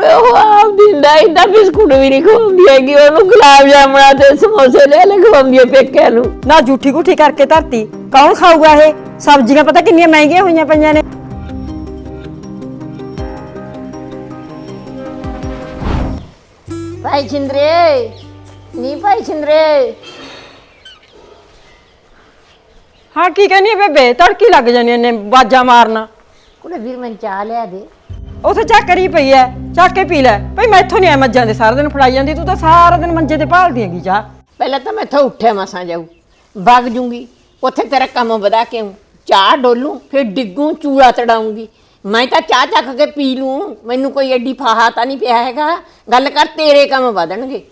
ਕੁੜੇ ਉਹ ਆਪ ਦਿੰਦਾ ਇੰਦਾ ਬਿਸਕੁਟ ਵੀ ਨਹੀਂ ਖਵਾਉਂਦੀ ਹੈਗੀ ਉਹਨੂੰ ਗੁਲਾਬ ਜਾਮਣਾ ਤੇ ਸਮੋਸੇ ਲੈ ਲੈ ਖਵਾਉਂਦੀ ਹੈ ਪੇਕਿਆਂ ਨੂੰ। ਨਾ ਝੂਠੀ ਗੁੱਠੀ ਕਰਕੇ ਧਰਤੀ ਕੌਣ ਖਾਊਗਾ ਇਹ? ਸਬਜ਼ੀਆਂ ਪਤਾ ਕਿੰਨੀਆਂ ਮਹਿੰਗੀਆਂ ਹੋਈਆਂ ਪਈਆਂ ਨੇ। ਭਾਈ ਛਿੰਦਰੇ ਨਹੀਂ ਭਾਈ ਛਿੰਦਰੇ। ਹਾਂ ਕੀ ਕਹਿੰਦੀ ਆ ਬੇਬੇ? ਤੜਕੀ ਲੱਗ ਜਾਂਦੀਆਂ ਨੇ ਬਾਜਾ ਮਾਰਨਾ। ਕੁੜੇ ਵੀਰ ਮੈਂ ਚਾਹ ਲਿਆ ਦੇ। ਉਥੇ ਚੱਕਰੀ ਪਈ ਐ। ਚੱਕ ਕੇ ਪੀ ਲੈ। ਭਈ ਮੈਥੋਂ ਨਹੀਂ ਐ ਮੱਝਾਂ ਦੇ ਸਾਰਾ ਦਿਨ ਫੜਾਈ ਜਾਂਦੀ ਤੂੰ ਤਾਂ ਸਾਰਾ ਦਿਨ ਮੰਜੇ ਤੇ ਭਾਲਦੀ ਹੈਗੀ ਚਾਹ ਪਹਿਲਾਂ ਤਾਂ ਮੈਂ ਇੱਥੋਂ ਉੱਠਿਆ ਮਸਾਂ ਜਾਊ ਵਗ ਜੂੰਗੀ ਉੱਥੇ ਤੇਰਾ ਕੰਮ ਵਧਾ ਕੇ ਆਊਂ ਚਾਹ ਡੋਲੂ ਫਿਰ ਡਿੱਗੂ ਚੂੜਾ ਚੜਾਉਂਗੀ ਮੈਂ ਤਾਂ ਚਾਹ ਚੱਕ ਕੇ ਪੀ ਲੂੰ ਮੈਨੂੰ ਕੋਈ ਐਡੀ ਫਾਹਾ ਤਾਂ ਨਹੀਂ ਪਿਆ ਹੈਗਾ। ਗੱਲ ਕਰ ਤੇਰੇ ਕੰਮ ਵਧਣਗੇ।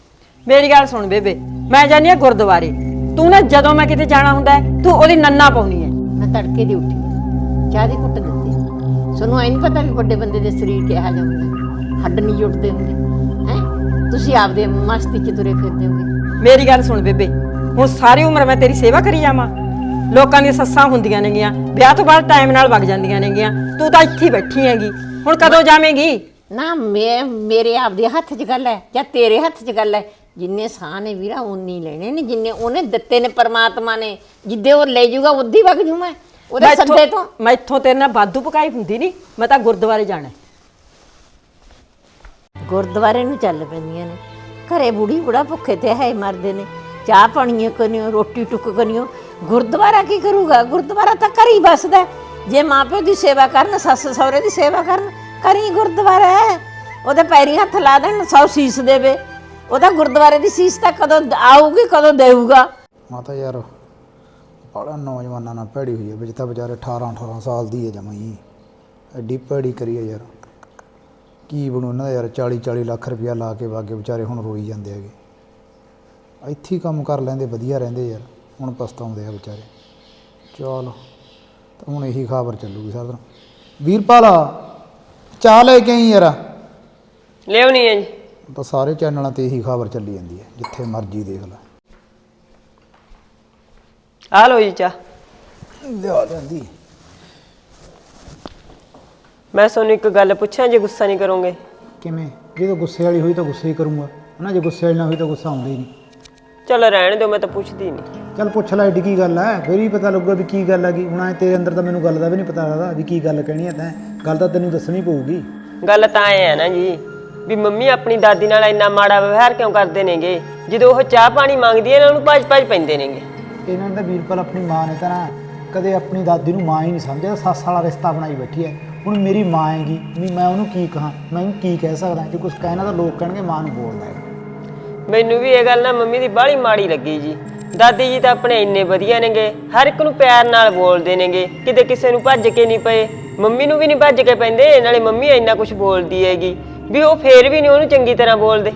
ਮੇਰੀ ਗੱਲ ਸੁਣ ਬੇਬੇ ਮੈਂ ਜਾਨੀ ਆ ਗੁਰਦੁਆਰੇ। ਤੂੰ ਨਾ ਜਦੋਂ ਮੈਂ ਕਿਤੇ ਜਾਣਾ ਹੁੰਦਾ ਹੈ, ਤੂੰ ਉਹਦੀ ਨੰਨਾ ਪਾਉਣੀ ਐ ਮੈਂ ਤੜਕੇ ਦੀ ਉੱਠੀ ਚਾਹ ਦੀ ਕੁੱਟ ਦਿੱਤੀ। ਸਾਨੂੰ ਐ ਨਹੀਂ ਪਤਾ ਵੀ ਵੱਡੇ ਬੰਦੇ ਦੇ ਸਰੀਰ ਕਿਹਾ ਜਾਂਦਾ ਹੱਡ ਨਹੀਂ ਜੁੜਦੇ ਹੁੰਦੇ। ਹੈ? ਤੁਸੀਂ ਆਪਦੇ ਮਸਤੀ ਚ ਤੁਰੇ ਫਿਰਦੇ ਹੋਗੇ। ਮੇਰੀ ਗੱਲ ਸੁਣ ਬੇਬੇ ਹੁਣ ਸਾਰੀ ਉਮਰ ਮੈਂ ਤੇਰੀ ਸੇਵਾ ਕਰੀ ਜਾਵਾਂ। ਲੋਕਾਂ ਦੀਆਂ ਸੱਸਾਂ ਹੁੰਦੀਆਂ ਨੇਗੀਆਂ ਵਿਆਹ ਤੋਂ ਬਾਅਦ ਟਾਈਮ ਨਾਲ ਵਗ ਜਾਂਦੀਆਂ ਨੇਗੀਆਂ। ਤੂੰ ਤਾਂ ਇੱਥੇ ਹੀ ਬੈਠੀ ਹੈਗੀ। ਹੁਣ ਕਦੋਂ ਜਾਵੇਂਗੀ? ਨਾ ਮੈਂ ਮੇਰੇ ਆਪਦੇ ਹੱਥ 'ਚ ਗੱਲ ਹੈ ਜਾਂ ਤੇਰੇ ਹੱਥ 'ਚ ਗੱਲ ਹੈ। ਜਿੰਨੇ ਸਾਹ ਨੇ ਵੀਰਾ ਉਨੀ ਲੈਣੇ ਨੇ ਜਿੰਨੇ ਉਹਨੇ ਦਿੱਤੇ ਨੇ ਪਰਮਾਤਮਾ ਨੇ। ਜਿੱਦੇ ਉਹ ਲੈ ਜਾਊਗਾ ਉਦੀ ਵਗ ਜੂ ਮੈਂ ਉਹਦੇ ਸੱਦੇ ਤੋਂ। ਮੈਥੋਂ ਤੇਰੇ ਨਾਲ ਵਾਧੂ ਪਕਾਈ ਹੁੰਦੀ ਨਹੀਂ। ਮੈਂ ਤਾਂ ਗੁਰਦੁਆਰੇ ਜਾਣਾ ਹੈ। ਗੁਰਦੁਆਰੇ ਨੂੰ ਚੱਲ ਪੈਂਦੀਆਂ ਨੇ। ਘਰੇ ਬੁੜੀ ਬੁੜਾ ਭੁੱਖੇ ਤੇ ਹੈ ਮਰਦੇ ਨੇ। ਚਾਹ ਪਾਣੀਆਂ ਕਰਿਓ ਰੋਟੀ ਟੁੱਕ ਕਰਿਓ ਗੁਰਦੁਆਰਾ ਕੀ ਕਰੂਗਾ? ਗੁਰਦੁਆਰਾ ਤਾਂ ਘਰ ਹੀ ਬਸਦਾ ਜੇ ਮਾਪਿਓ ਦੀ ਸੇਵਾ ਕਰਨ, ਸੱਸ ਸਹੁਰੇ ਦੀ ਸੇਵਾ ਕਰਨ ਕਰੀ ਗੁਰਦੁਆਰਾ ਹੈ। ਉਹਦੇ ਪੈਰੀ ਹੱਥ ਲਾ ਦੇਣ, ਸੌ ਸੀਸ ਦੇਵੇ। ਉਹਦਾ ਗੁਰਦੁਆਰੇ ਦੀ ਸੀਸ ਤਾਂ ਕਦੋਂ ਆਊਗੀ, ਕਦੋਂ ਦੇਊਗਾ? ਮਾਤਾ ਯਾਰ, ਬੜਾ ਨੌਜਵਾਨਾਂ ਨਾਲ ਭੈੜੀ ਹੋਈ ਹੈ ਵਿੱਚ ਤਾਂ ਵਿਚਾਰੇ 18 18 ਸਾਲ ਦੀ ਹੈ ਜਮਾਂ ਐਡੀ ਭੈੜੀ ਕਰੀ ਹੈ ਯਾਰ। ਕੀ ਬਣੂ ਇਹਨਾਂ ਦਾ ਯਾਰ? 40 40 ਲੱਖ ਰੁਪਇਆ ਲਾ ਕੇ ਵਾਗੇ ਵਿਚਾਰੇ ਹੁਣ ਰੋਈ ਜਾਂਦੇ ਹੈਗੇ। ਇੱਥੇ ਹੀ ਕੰਮ ਕਰ ਲੈਂਦੇ ਵਧੀਆ ਰਹਿੰਦੇ ਯਾਰ। ਹੁਣ ਪਛਤਾਉਂਦੇ ਆ ਵਿਚਾਰੇ। ਚਲ ਤਾਂ ਹੁਣ ਇਹੀ ਖਬਰ ਚੱਲੂਗੀ ਸਾਰਾ ਦਿਨ ਵੀਰਪਾਲ ਚਾਹ ਲੈ ਕੇ ਆਈ ਯਾਰ? ਲਿਆਉਣੀ ਹੈ ਜੀ ਤਾਂ ਸਾਰੇ ਚੈਨਲਾਂ ਤੇ ਇਹੀ ਖਬਰ ਚੱਲੀ ਜਾਂਦੀ ਹੈ ਜਿੱਥੇ ਮਰਜ਼ੀ ਦੇਖ ਲੈ। ਆ ਲਓ ਜੀ ਚਾਹ। ਲਿਆ ਜਾਂਦੀ ਮੈਂ ਤੁਹਾਨੂੰ ਇੱਕ ਗੱਲ ਪੁੱਛਾਂ ਜੇ ਗੁੱਸਾ ਨਹੀਂ ਕਰੋਗੇ? ਕਿਵੇਂ? ਜਦੋਂ ਗੁੱਸੇ ਵਾਲੀ ਹੋਈ ਤਾਂ ਗੁੱਸੇ ਹੀ ਕਰੂੰਗਾ। ਹਨਾ ਜੇ ਗੁੱਸੇ ਵਾਲੀ ਨਾ ਹੋਈ ਤਾਂ ਗੁੱਸਾ ਆਉਂਦਾ ਹੀ ਨਹੀਂ। ਚਲ ਰਹਿਣ ਦਿਓ ਮੈਂ ਤਾਂ ਪੁੱਛਦੀ ਨਹੀਂ ਚੱਲ ਪੁੱਛ ਲੈ ਏਡੀ ਕੀ ਗੱਲ ਹੈ ਫਿਰ ਹੀ ਪਤਾ ਲੱਗੂਗਾ ਵੀ ਕੀ ਗੱਲ ਹੈਗੀ ਹੁਣ ਐ ਤੇਰੇ ਅੰਦਰ ਤਾਂ ਮੈਨੂੰ ਗੱਲ ਦਾ ਵੀ ਨਹੀਂ ਪਤਾ ਲੱਗਦਾ ਵੀ ਕੀ ਗੱਲ ਕਹਿਣੀ ਹੈ ਤੈਂ। ਗੱਲ ਤਾਂ ਤੈਨੂੰ ਦੱਸਣੀ ਪਊਗੀ। ਗੱਲ ਤਾਂ ਐ ਹੈ ਨਾ ਜੀ ਵੀ ਮੰਮੀ ਆਪਣੀ ਦਾਦੀ ਨਾਲ ਇੰਨਾ ਮਾੜਾ ਵਿਵਹਾਰ ਕਿਉਂ ਕਰਦੇ ਨੇਗੇ? ਜਦੋਂ ਉਹ ਚਾਹ ਪਾਣੀ ਮੰਗਦੀ ਹੈ ਇਹਨਾਂ ਨੂੰ ਭੱਜ ਭੱਜ ਪੈਂਦੇ ਨੇਗੇ। ਇਹਨਾਂ ਦਾ ਵੀਰਪਾਲ ਆਪਣੀ ਮਾਂ ਨੇ ਤਾਂ ਨਾ ਕਦੇ ਆਪਣੀ ਦਾਦੀ ਨੂੰ ਮਾਂ ਹੀ ਨਹੀਂ ਸਮਝਿਆ ਸੱਸ ਵਾਲਾ ਰਿਸ਼ਤਾ ਬਣਾਈ ਬੈਠੀ ਹੈ ਹੁਣ ਮੇਰੀ ਮਾਂ ਹੈਗੀ ਵੀ ਮੈਂ ਉਹਨੂੰ ਕੀ ਕਹਾਂ ਮੈਂ ਉਹਨੂੰ ਕੀ ਕਹਿ ਸਕਦਾ ਜੇ ਕੁਝ ਕਹਿਣਾ ਤਾਂ ਲੋਕ ਕਹਿਣਗੇ ਮਾਂ ਨੂੰ ਬੋਲਦਾ ਹੈ। ਮੈਨੂੰ ਵੀ ਇਹ ਗੱਲ ਨਾ ਮੰਮੀ ਦੀ ਬਾਹਲੀ ਮਾੜੀ ਲੱਗੀ ਜੀ। ਦਾਦੀ ਜੀ ਤਾਂ ਆਪਣੇ ਇੰਨੇ ਵਧੀਆ ਨੇਗੇ ਹਰ ਇੱਕ ਨੂੰ ਪਿਆਰ ਨਾਲ ਬੋਲਦੇ ਨੇਗੇ ਕਿਤੇ ਕਿਸੇ ਨੂੰ ਭੱਜ ਕੇ ਨਹੀਂ ਪਏ। ਮੰਮੀ ਨੂੰ ਵੀ ਨਹੀਂ ਭੱਜ ਕੇ ਪੈਂਦੇ ਨਾਲੇ ਮੰਮੀ ਇੰਨਾ ਕੁਝ ਬੋਲਦੀ ਹੈਗੀ। ਵੀ ਉਹ ਫੇਰ ਵੀ ਨਹੀਂ ਉਹਨੂੰ ਚੰਗੀ ਤਰ੍ਹਾਂ ਬੋਲਦੇ।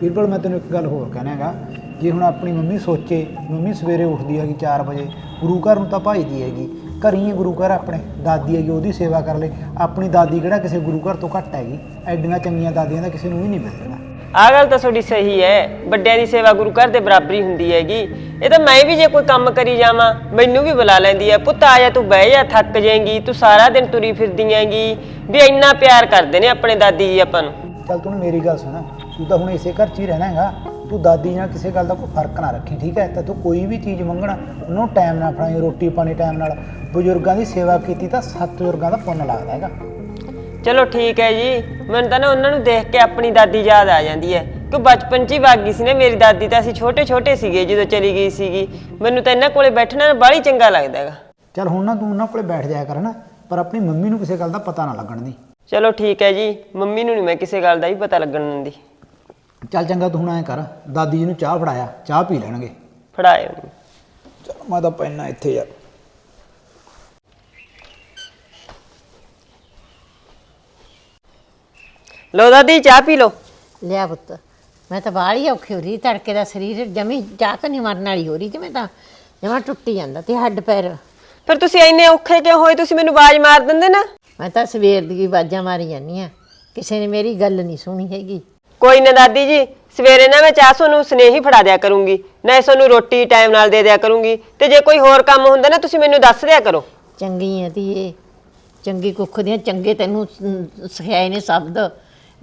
ਵੀਰਪਾਲ ਮੈਂ ਤੈਨੂੰ ਇੱਕ ਗੱਲ ਹੋਰ ਕਹਿਣਾ ਹੈਗਾ ਜੇ ਹੁਣ ਆਪਣੀ ਮੰਮੀ ਸੋਚੇ ਮੰਮੀ ਸਵੇਰੇ ਉੱਠਦੀ ਹੈਗੀ 4 ਵਜੇ ਗੁਰੂ ਘਰ ਨੂੰ ਤਾਂ ਭਾਈਦੀ ਹੈਗੀ। ਘਰ ਹੀ ਗੁਰੂ ਘਰ ਆਪਣੇ। ਦਾਦੀ ਹੈਗੀ ਉਹਦੀ ਸੇਵਾ ਕਰ ਲੈ ਆਪਣੀ ਦਾਦੀ ਕਿਹੜਾ ਕਿਸੇ ਗੁਰੂ ਘਰ ਤੋਂ ਘੱਟ ਹੈਗੀ? ਐਡੀਆਂ ਚੰਗੀਆਂ ਦਾਦੀਆਂ ਦਾ ਕਿਸੇ ਨੂੰ ਵੀ ਨਹੀਂ ਮਿਲਦਾ ਆਹ ਗੱਲ ਤਾਂ ਤੁਹਾਡੀ ਸਹੀ ਹੈ। ਵੱਡਿਆਂ ਦੀ ਸੇਵਾ ਗੁਰੂ ਘਰ ਦੇ ਬਰਾਬਰੀ ਹੁੰਦੀ ਹੈਗੀ। ਇਹ ਤਾਂ ਮੈਂ ਵੀ ਜੇ ਕੋਈ ਕੰਮ ਕਰੀ ਜਾਵਾਂ ਮੈਨੂੰ ਵੀ ਬੁਲਾ ਲੈਂਦੀ ਹੈ। ਪੁੱਤ ਆ ਜਾ ਤੂੰ ਬਹਿ ਜਾ ਥੱਕ ਜਾਏਂਗੀ। ਤੂੰ ਸਾਰਾ ਦਿਨ ਤੁਰੀ ਫਿਰਦੀ ਹੈਗੀ। ਵੀ ਇੰਨਾ ਪਿਆਰ ਕਰਦੇ ਨੇ ਆਪਣੇ ਦਾਦੀ ਜੀ ਆਪਾਂ ਨੂੰ। ਚੱਲ ਤੂੰ ਮੇਰੀ ਗੱਲ ਸੁਣ। ਤੂੰ ਤਾਂ ਹੁਣ ਇਸੇ ਘਰ 'ਚ ਹੀ ਰਹਿਣਾ ਹੈਗਾ। ਤੂੰ ਦਾਦੀ ਨਾਲ ਕਿਸੇ ਗੱਲ ਦਾ ਕੋਈ ਫ਼ਰਕ ਨਾ ਰੱਖੀ ਠੀਕ ਹੈ? ਤਾਂ ਤੂੰ ਕੋਈ ਵੀ ਚੀਜ਼ ਮੰਗਣਾ ਉਹਨੂੰ ਟਾਈਮ ਨਾਲ ਫੜਾਈ ਰੋਟੀ ਪਾਣੀ ਟਾਈਮ ਨਾਲ। ਬਜ਼ੁਰਗਾਂ ਦੀ ਸੇਵਾ ਕੀਤੀ ਤਾਂ ਸੱਤ ਬਜ਼ੁਰਗਾਂ ਦਾ ਪੁੰਨ ਲੱਗਦਾ ਹੈਗਾ। ਚਲੋ ਠੀਕ ਹੈ ਜੀ। ਮੈਨੂੰ ਤਾਂ ਨਾ ਉਹਨਾਂ ਨੂੰ ਦੇਖ ਕੇ ਆਪਣੀ ਦਾਦੀ ਯਾਦ ਆ ਜਾਂਦੀ ਹੈ। ਕਿ ਬਚਪਨ 'ਚ ਹੀ ਵਗ ਗਈ ਸੀ ਨਾ ਮੇਰੀ ਦਾਦੀ ਤਾਂ ਅਸੀਂ ਛੋਟੇ ਛੋਟੇ ਸੀਗੇ ਜਦੋਂ ਚਲੀ ਗਈ ਸੀਗੀ। ਮੈਨੂੰ ਤਾਂ ਇਹਨਾਂ ਕੋਲੇ ਬੈਠਣਾ ਬਾਹਲੀ ਚੰਗਾ ਲੱਗਦਾ ਹੈਗਾ। ਚੱਲ ਹੁਣ ਨਾ ਤੂੰ ਉਹਨਾਂ ਕੋਲੇ ਬੈਠ ਜਾਇਆ ਕਰ ਨਾ ਪਰ ਆਪਣੀ ਮੰਮੀ ਨੂੰ ਕਿਸੇ ਗੱਲ ਦਾ ਪਤਾ ਨਾ ਲੱਗਣ ਦੀ। ਚਲੋ ਠੀਕ ਹੈ ਜੀ। ਮੰਮੀ ਨੂੰ ਨਹੀਂ ਮੈਂ ਕਿਸੇ ਗੱਲ ਦਾ ਵੀ ਪਤਾ ਲੱਗਣ ਦਿੰਦੀ। ਚੱਲ ਚੰਗਾ ਤੂੰ ਹੁਣ ਐਂ ਕਰ ਦਾਦੀ ਜੀ ਨੂੰ ਚਾਹ ਫੜਾਇਆ ਚਾਹ ਪੀ ਲੈਣਗੇ। ਫੜਾਏ ਉਹਨੂੰ ਚਲ ਮੈਂ ਤਾਂ ਪੈਣਾ ਇੱਥੇ ਯਾਰ। ਲੋ ਦਾਦੀ ਚਾਹ ਪੀ ਲੋ ਲਿਆ ਪੁੱਤ ਮੈਂ ਤਾਂ ਬਾਹਲੀ ਔਖੀ ਹੋ ਰਹੀ ਤੜਕੇ ਦਾ ਸਰੀਰ ਜਮੀ ਚਾਕ ਨਹੀਂ ਮਰਨ ਵਾਲੀ ਹੋ ਰਹੀ ਜਿਵੇਂ ਤਾਂ ਜਮਾ ਟੁੱਟੀ ਜਾਂਦਾ ਤੇ ਹੱਡ ਪੈਰ। ਫਿਰ ਤੁਸੀਂ ਇੰਨੇ ਔਖੇ ਕਿਉਂ ਹੋਏ ਤੁਸੀਂ ਮੈਨੂੰ ਆਵਾਜ਼ ਮਾਰ ਦਿੰਦੇ ਨਾ? ਮੈਂ ਤਾਂ ਸਵੇਰ ਦੀ ਆਵਾਜ਼ਾਂ ਮਾਰੀ ਜਾਂਦੀ ਆ ਕਿਸੇ ਨੇ ਮੇਰੀ ਗੱਲ ਨਹੀਂ ਸੁਣੀ ਹੈਗੀ। ਕੋਈ ਨਾ ਦਾਦੀ ਜੀ, ਸਵੇਰੇ ਨਾ ਮੈਂ ਚਾਹ ਤੁਹਾਨੂੰ ਸਨੇਹੀ ਫੜਾ ਦਿਆ ਕਰੂੰਗੀ। ਨਾ ਤੁਹਾਨੂੰ ਰੋਟੀ ਟਾਈਮ ਨਾਲ ਦੇ ਦਿਆ ਕਰੂੰਗੀ। ਤੇ ਜੇ ਕੋਈ ਹੋਰ ਕੰਮ ਹੁੰਦਾ ਨਾ, ਤੁਸੀਂ ਮੈਨੂੰ ਦੱਸ ਦਿਆ ਕਰੋ। ਚੰਗੀ ਆ ਧੀਏ। ਚੰਗੀ ਕੁੱਖ ਦੀਆਂ, ਚੰਗੇ ਤੈਨੂੰ ਸ- ਸਿਖਾਏ ਨੇ ਸ਼ਬਦ।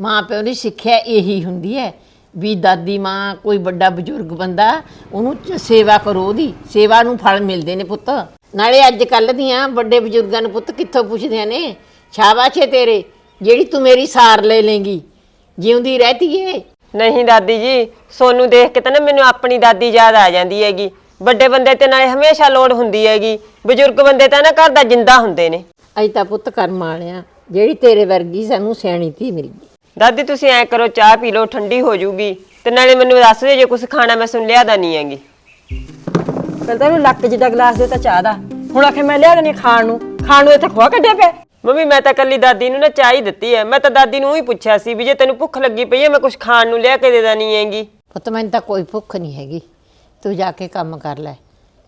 ਮਾਂ ਪਿਓ ਦੀ ਸਿੱਖਿਆ ਇਹੀ ਹੁੰਦੀ ਹੈ ਵੀ ਦਾਦੀ, ਮਾਂ ਕੋਈ ਵੱਡਾ ਬਜ਼ੁਰਗ ਬੰਦਾ, ਉਹਨੂੰ ਚ- ਸੇਵਾ ਕਰੋ ਉਹਦੀ। ਸੇਵਾ ਨੂੰ ਫਲ ਮਿਲਦੇ ਨੇ ਪੁੱਤ। ਨਾਲੇ ਅੱਜ ਕੱਲ ਦੀਆਂ ਵੱਡੇ ਬਜ਼ੁਰਗਾਂ ਨੂੰ ਪੁੱਤ ਕਿੱਥੋਂ ਪੁੱਛਦੇ ਨੇ, ਸ਼ਾਬਾਸ਼ ਏ ਤੇਰੇ, ਜਿਹੜੀ ਤੂੰ ਮੇਰੀ ਸਾਰ ਲੈ ਲੇਂਗੀ। ਜਿਉਂਦੀ ਰਹਤੀ ਏ? ਨਹੀਂ ਦਾਦੀ ਜੀ ਸੋਨੂੰ ਦੇਖ ਕੇ ਤਾਂ ਨਾ ਮੈਨੂੰ ਆਪਣੀ ਦਾਦੀ ਯਾਦ ਆ ਜਾਂਦੀ ਹੈਗੀ। ਵੱਡੇ ਬੰਦੇ ਤੇ ਨਾਲੇ ਹਮੇਸ਼ਾ ਲੋੜ ਹੁੰਦੀ ਹੈਗੀ। ਬਜ਼ੁਰਗ ਬੰਦੇ ਤਾਂ ਨਾ ਘਰ ਦਾ ਜਿੰਦਾ ਹੁੰਦੇ ਨੇ। ਅਜ ਤਾਂ ਪੁੱਤ ਕਰਮ ਵਾਲਿਆ ਜਿਹੜੀ ਤੇਰੇ ਵਰਗੀ ਸਾਨੂੰ ਸਿਆਣੀ ਧੀ ਮਿਲ ਗਈ। ਦਾਦੀ ਤੁਸੀਂ ਐ ਕਰੋ ਚਾਹ ਪੀ ਲਓ ਠੰਡੀ ਹੋ ਜੂਗੀ। ਤੇ ਨਾਲੇ ਮੈਨੂੰ ਦੱਸ ਦਿਓ ਜੇ ਕੁਝ ਖਾਣਾ ਮੈਂ ਸੁਣ ਲਿਆਦਾ ਨਹੀਂ ਹੈਗੀ। ਪਹਿਲਾਂ ਤਾਂ ਲੱਕ ਜਿੱਡਾ ਗਲਾਸ ਦੇ ਤਾਂ ਚਾਹ ਦਾ। ਹੁਣ ਆਖੇ ਮੈਂ ਲਿਆ ਦੇਣੀ ਖਾਣ ਨੂੰ। ਖਾਣ ਨੂੰ ਇੱਥੇ ਖੋਆ ਕੱਢਿਆ ਪਿਆ। ਮੰਮੀ ਮੈਂ ਤਾਂ ਕੱਲੀ ਦਾਦੀ ਨੂੰ ਨਾ ਚਾਹ ਹੀ ਦਿੱਤੀ ਹੈ। ਮੈਂ ਤਾਂ ਦਾਦੀ ਨੂੰ ਹੀ ਪੁੱਛਿਆ ਸੀ ਵੀ ਜੇ ਤੈਨੂੰ ਭੁੱਖ ਲੱਗੀ ਪਈ ਹੈ ਮੈਂ ਕੁਝ ਖਾਣ ਨੂੰ ਲਿਆ ਕੇ ਦੇ ਦੇਣੀ ਹੈਗੀ। ਪੁੱਤ ਮੈਨੂੰ ਤਾਂ ਕੋਈ ਭੁੱਖ ਨਹੀਂ ਹੈਗੀ। ਤੂੰ ਜਾ ਕੇ ਕੰਮ ਕਰ ਲੈ।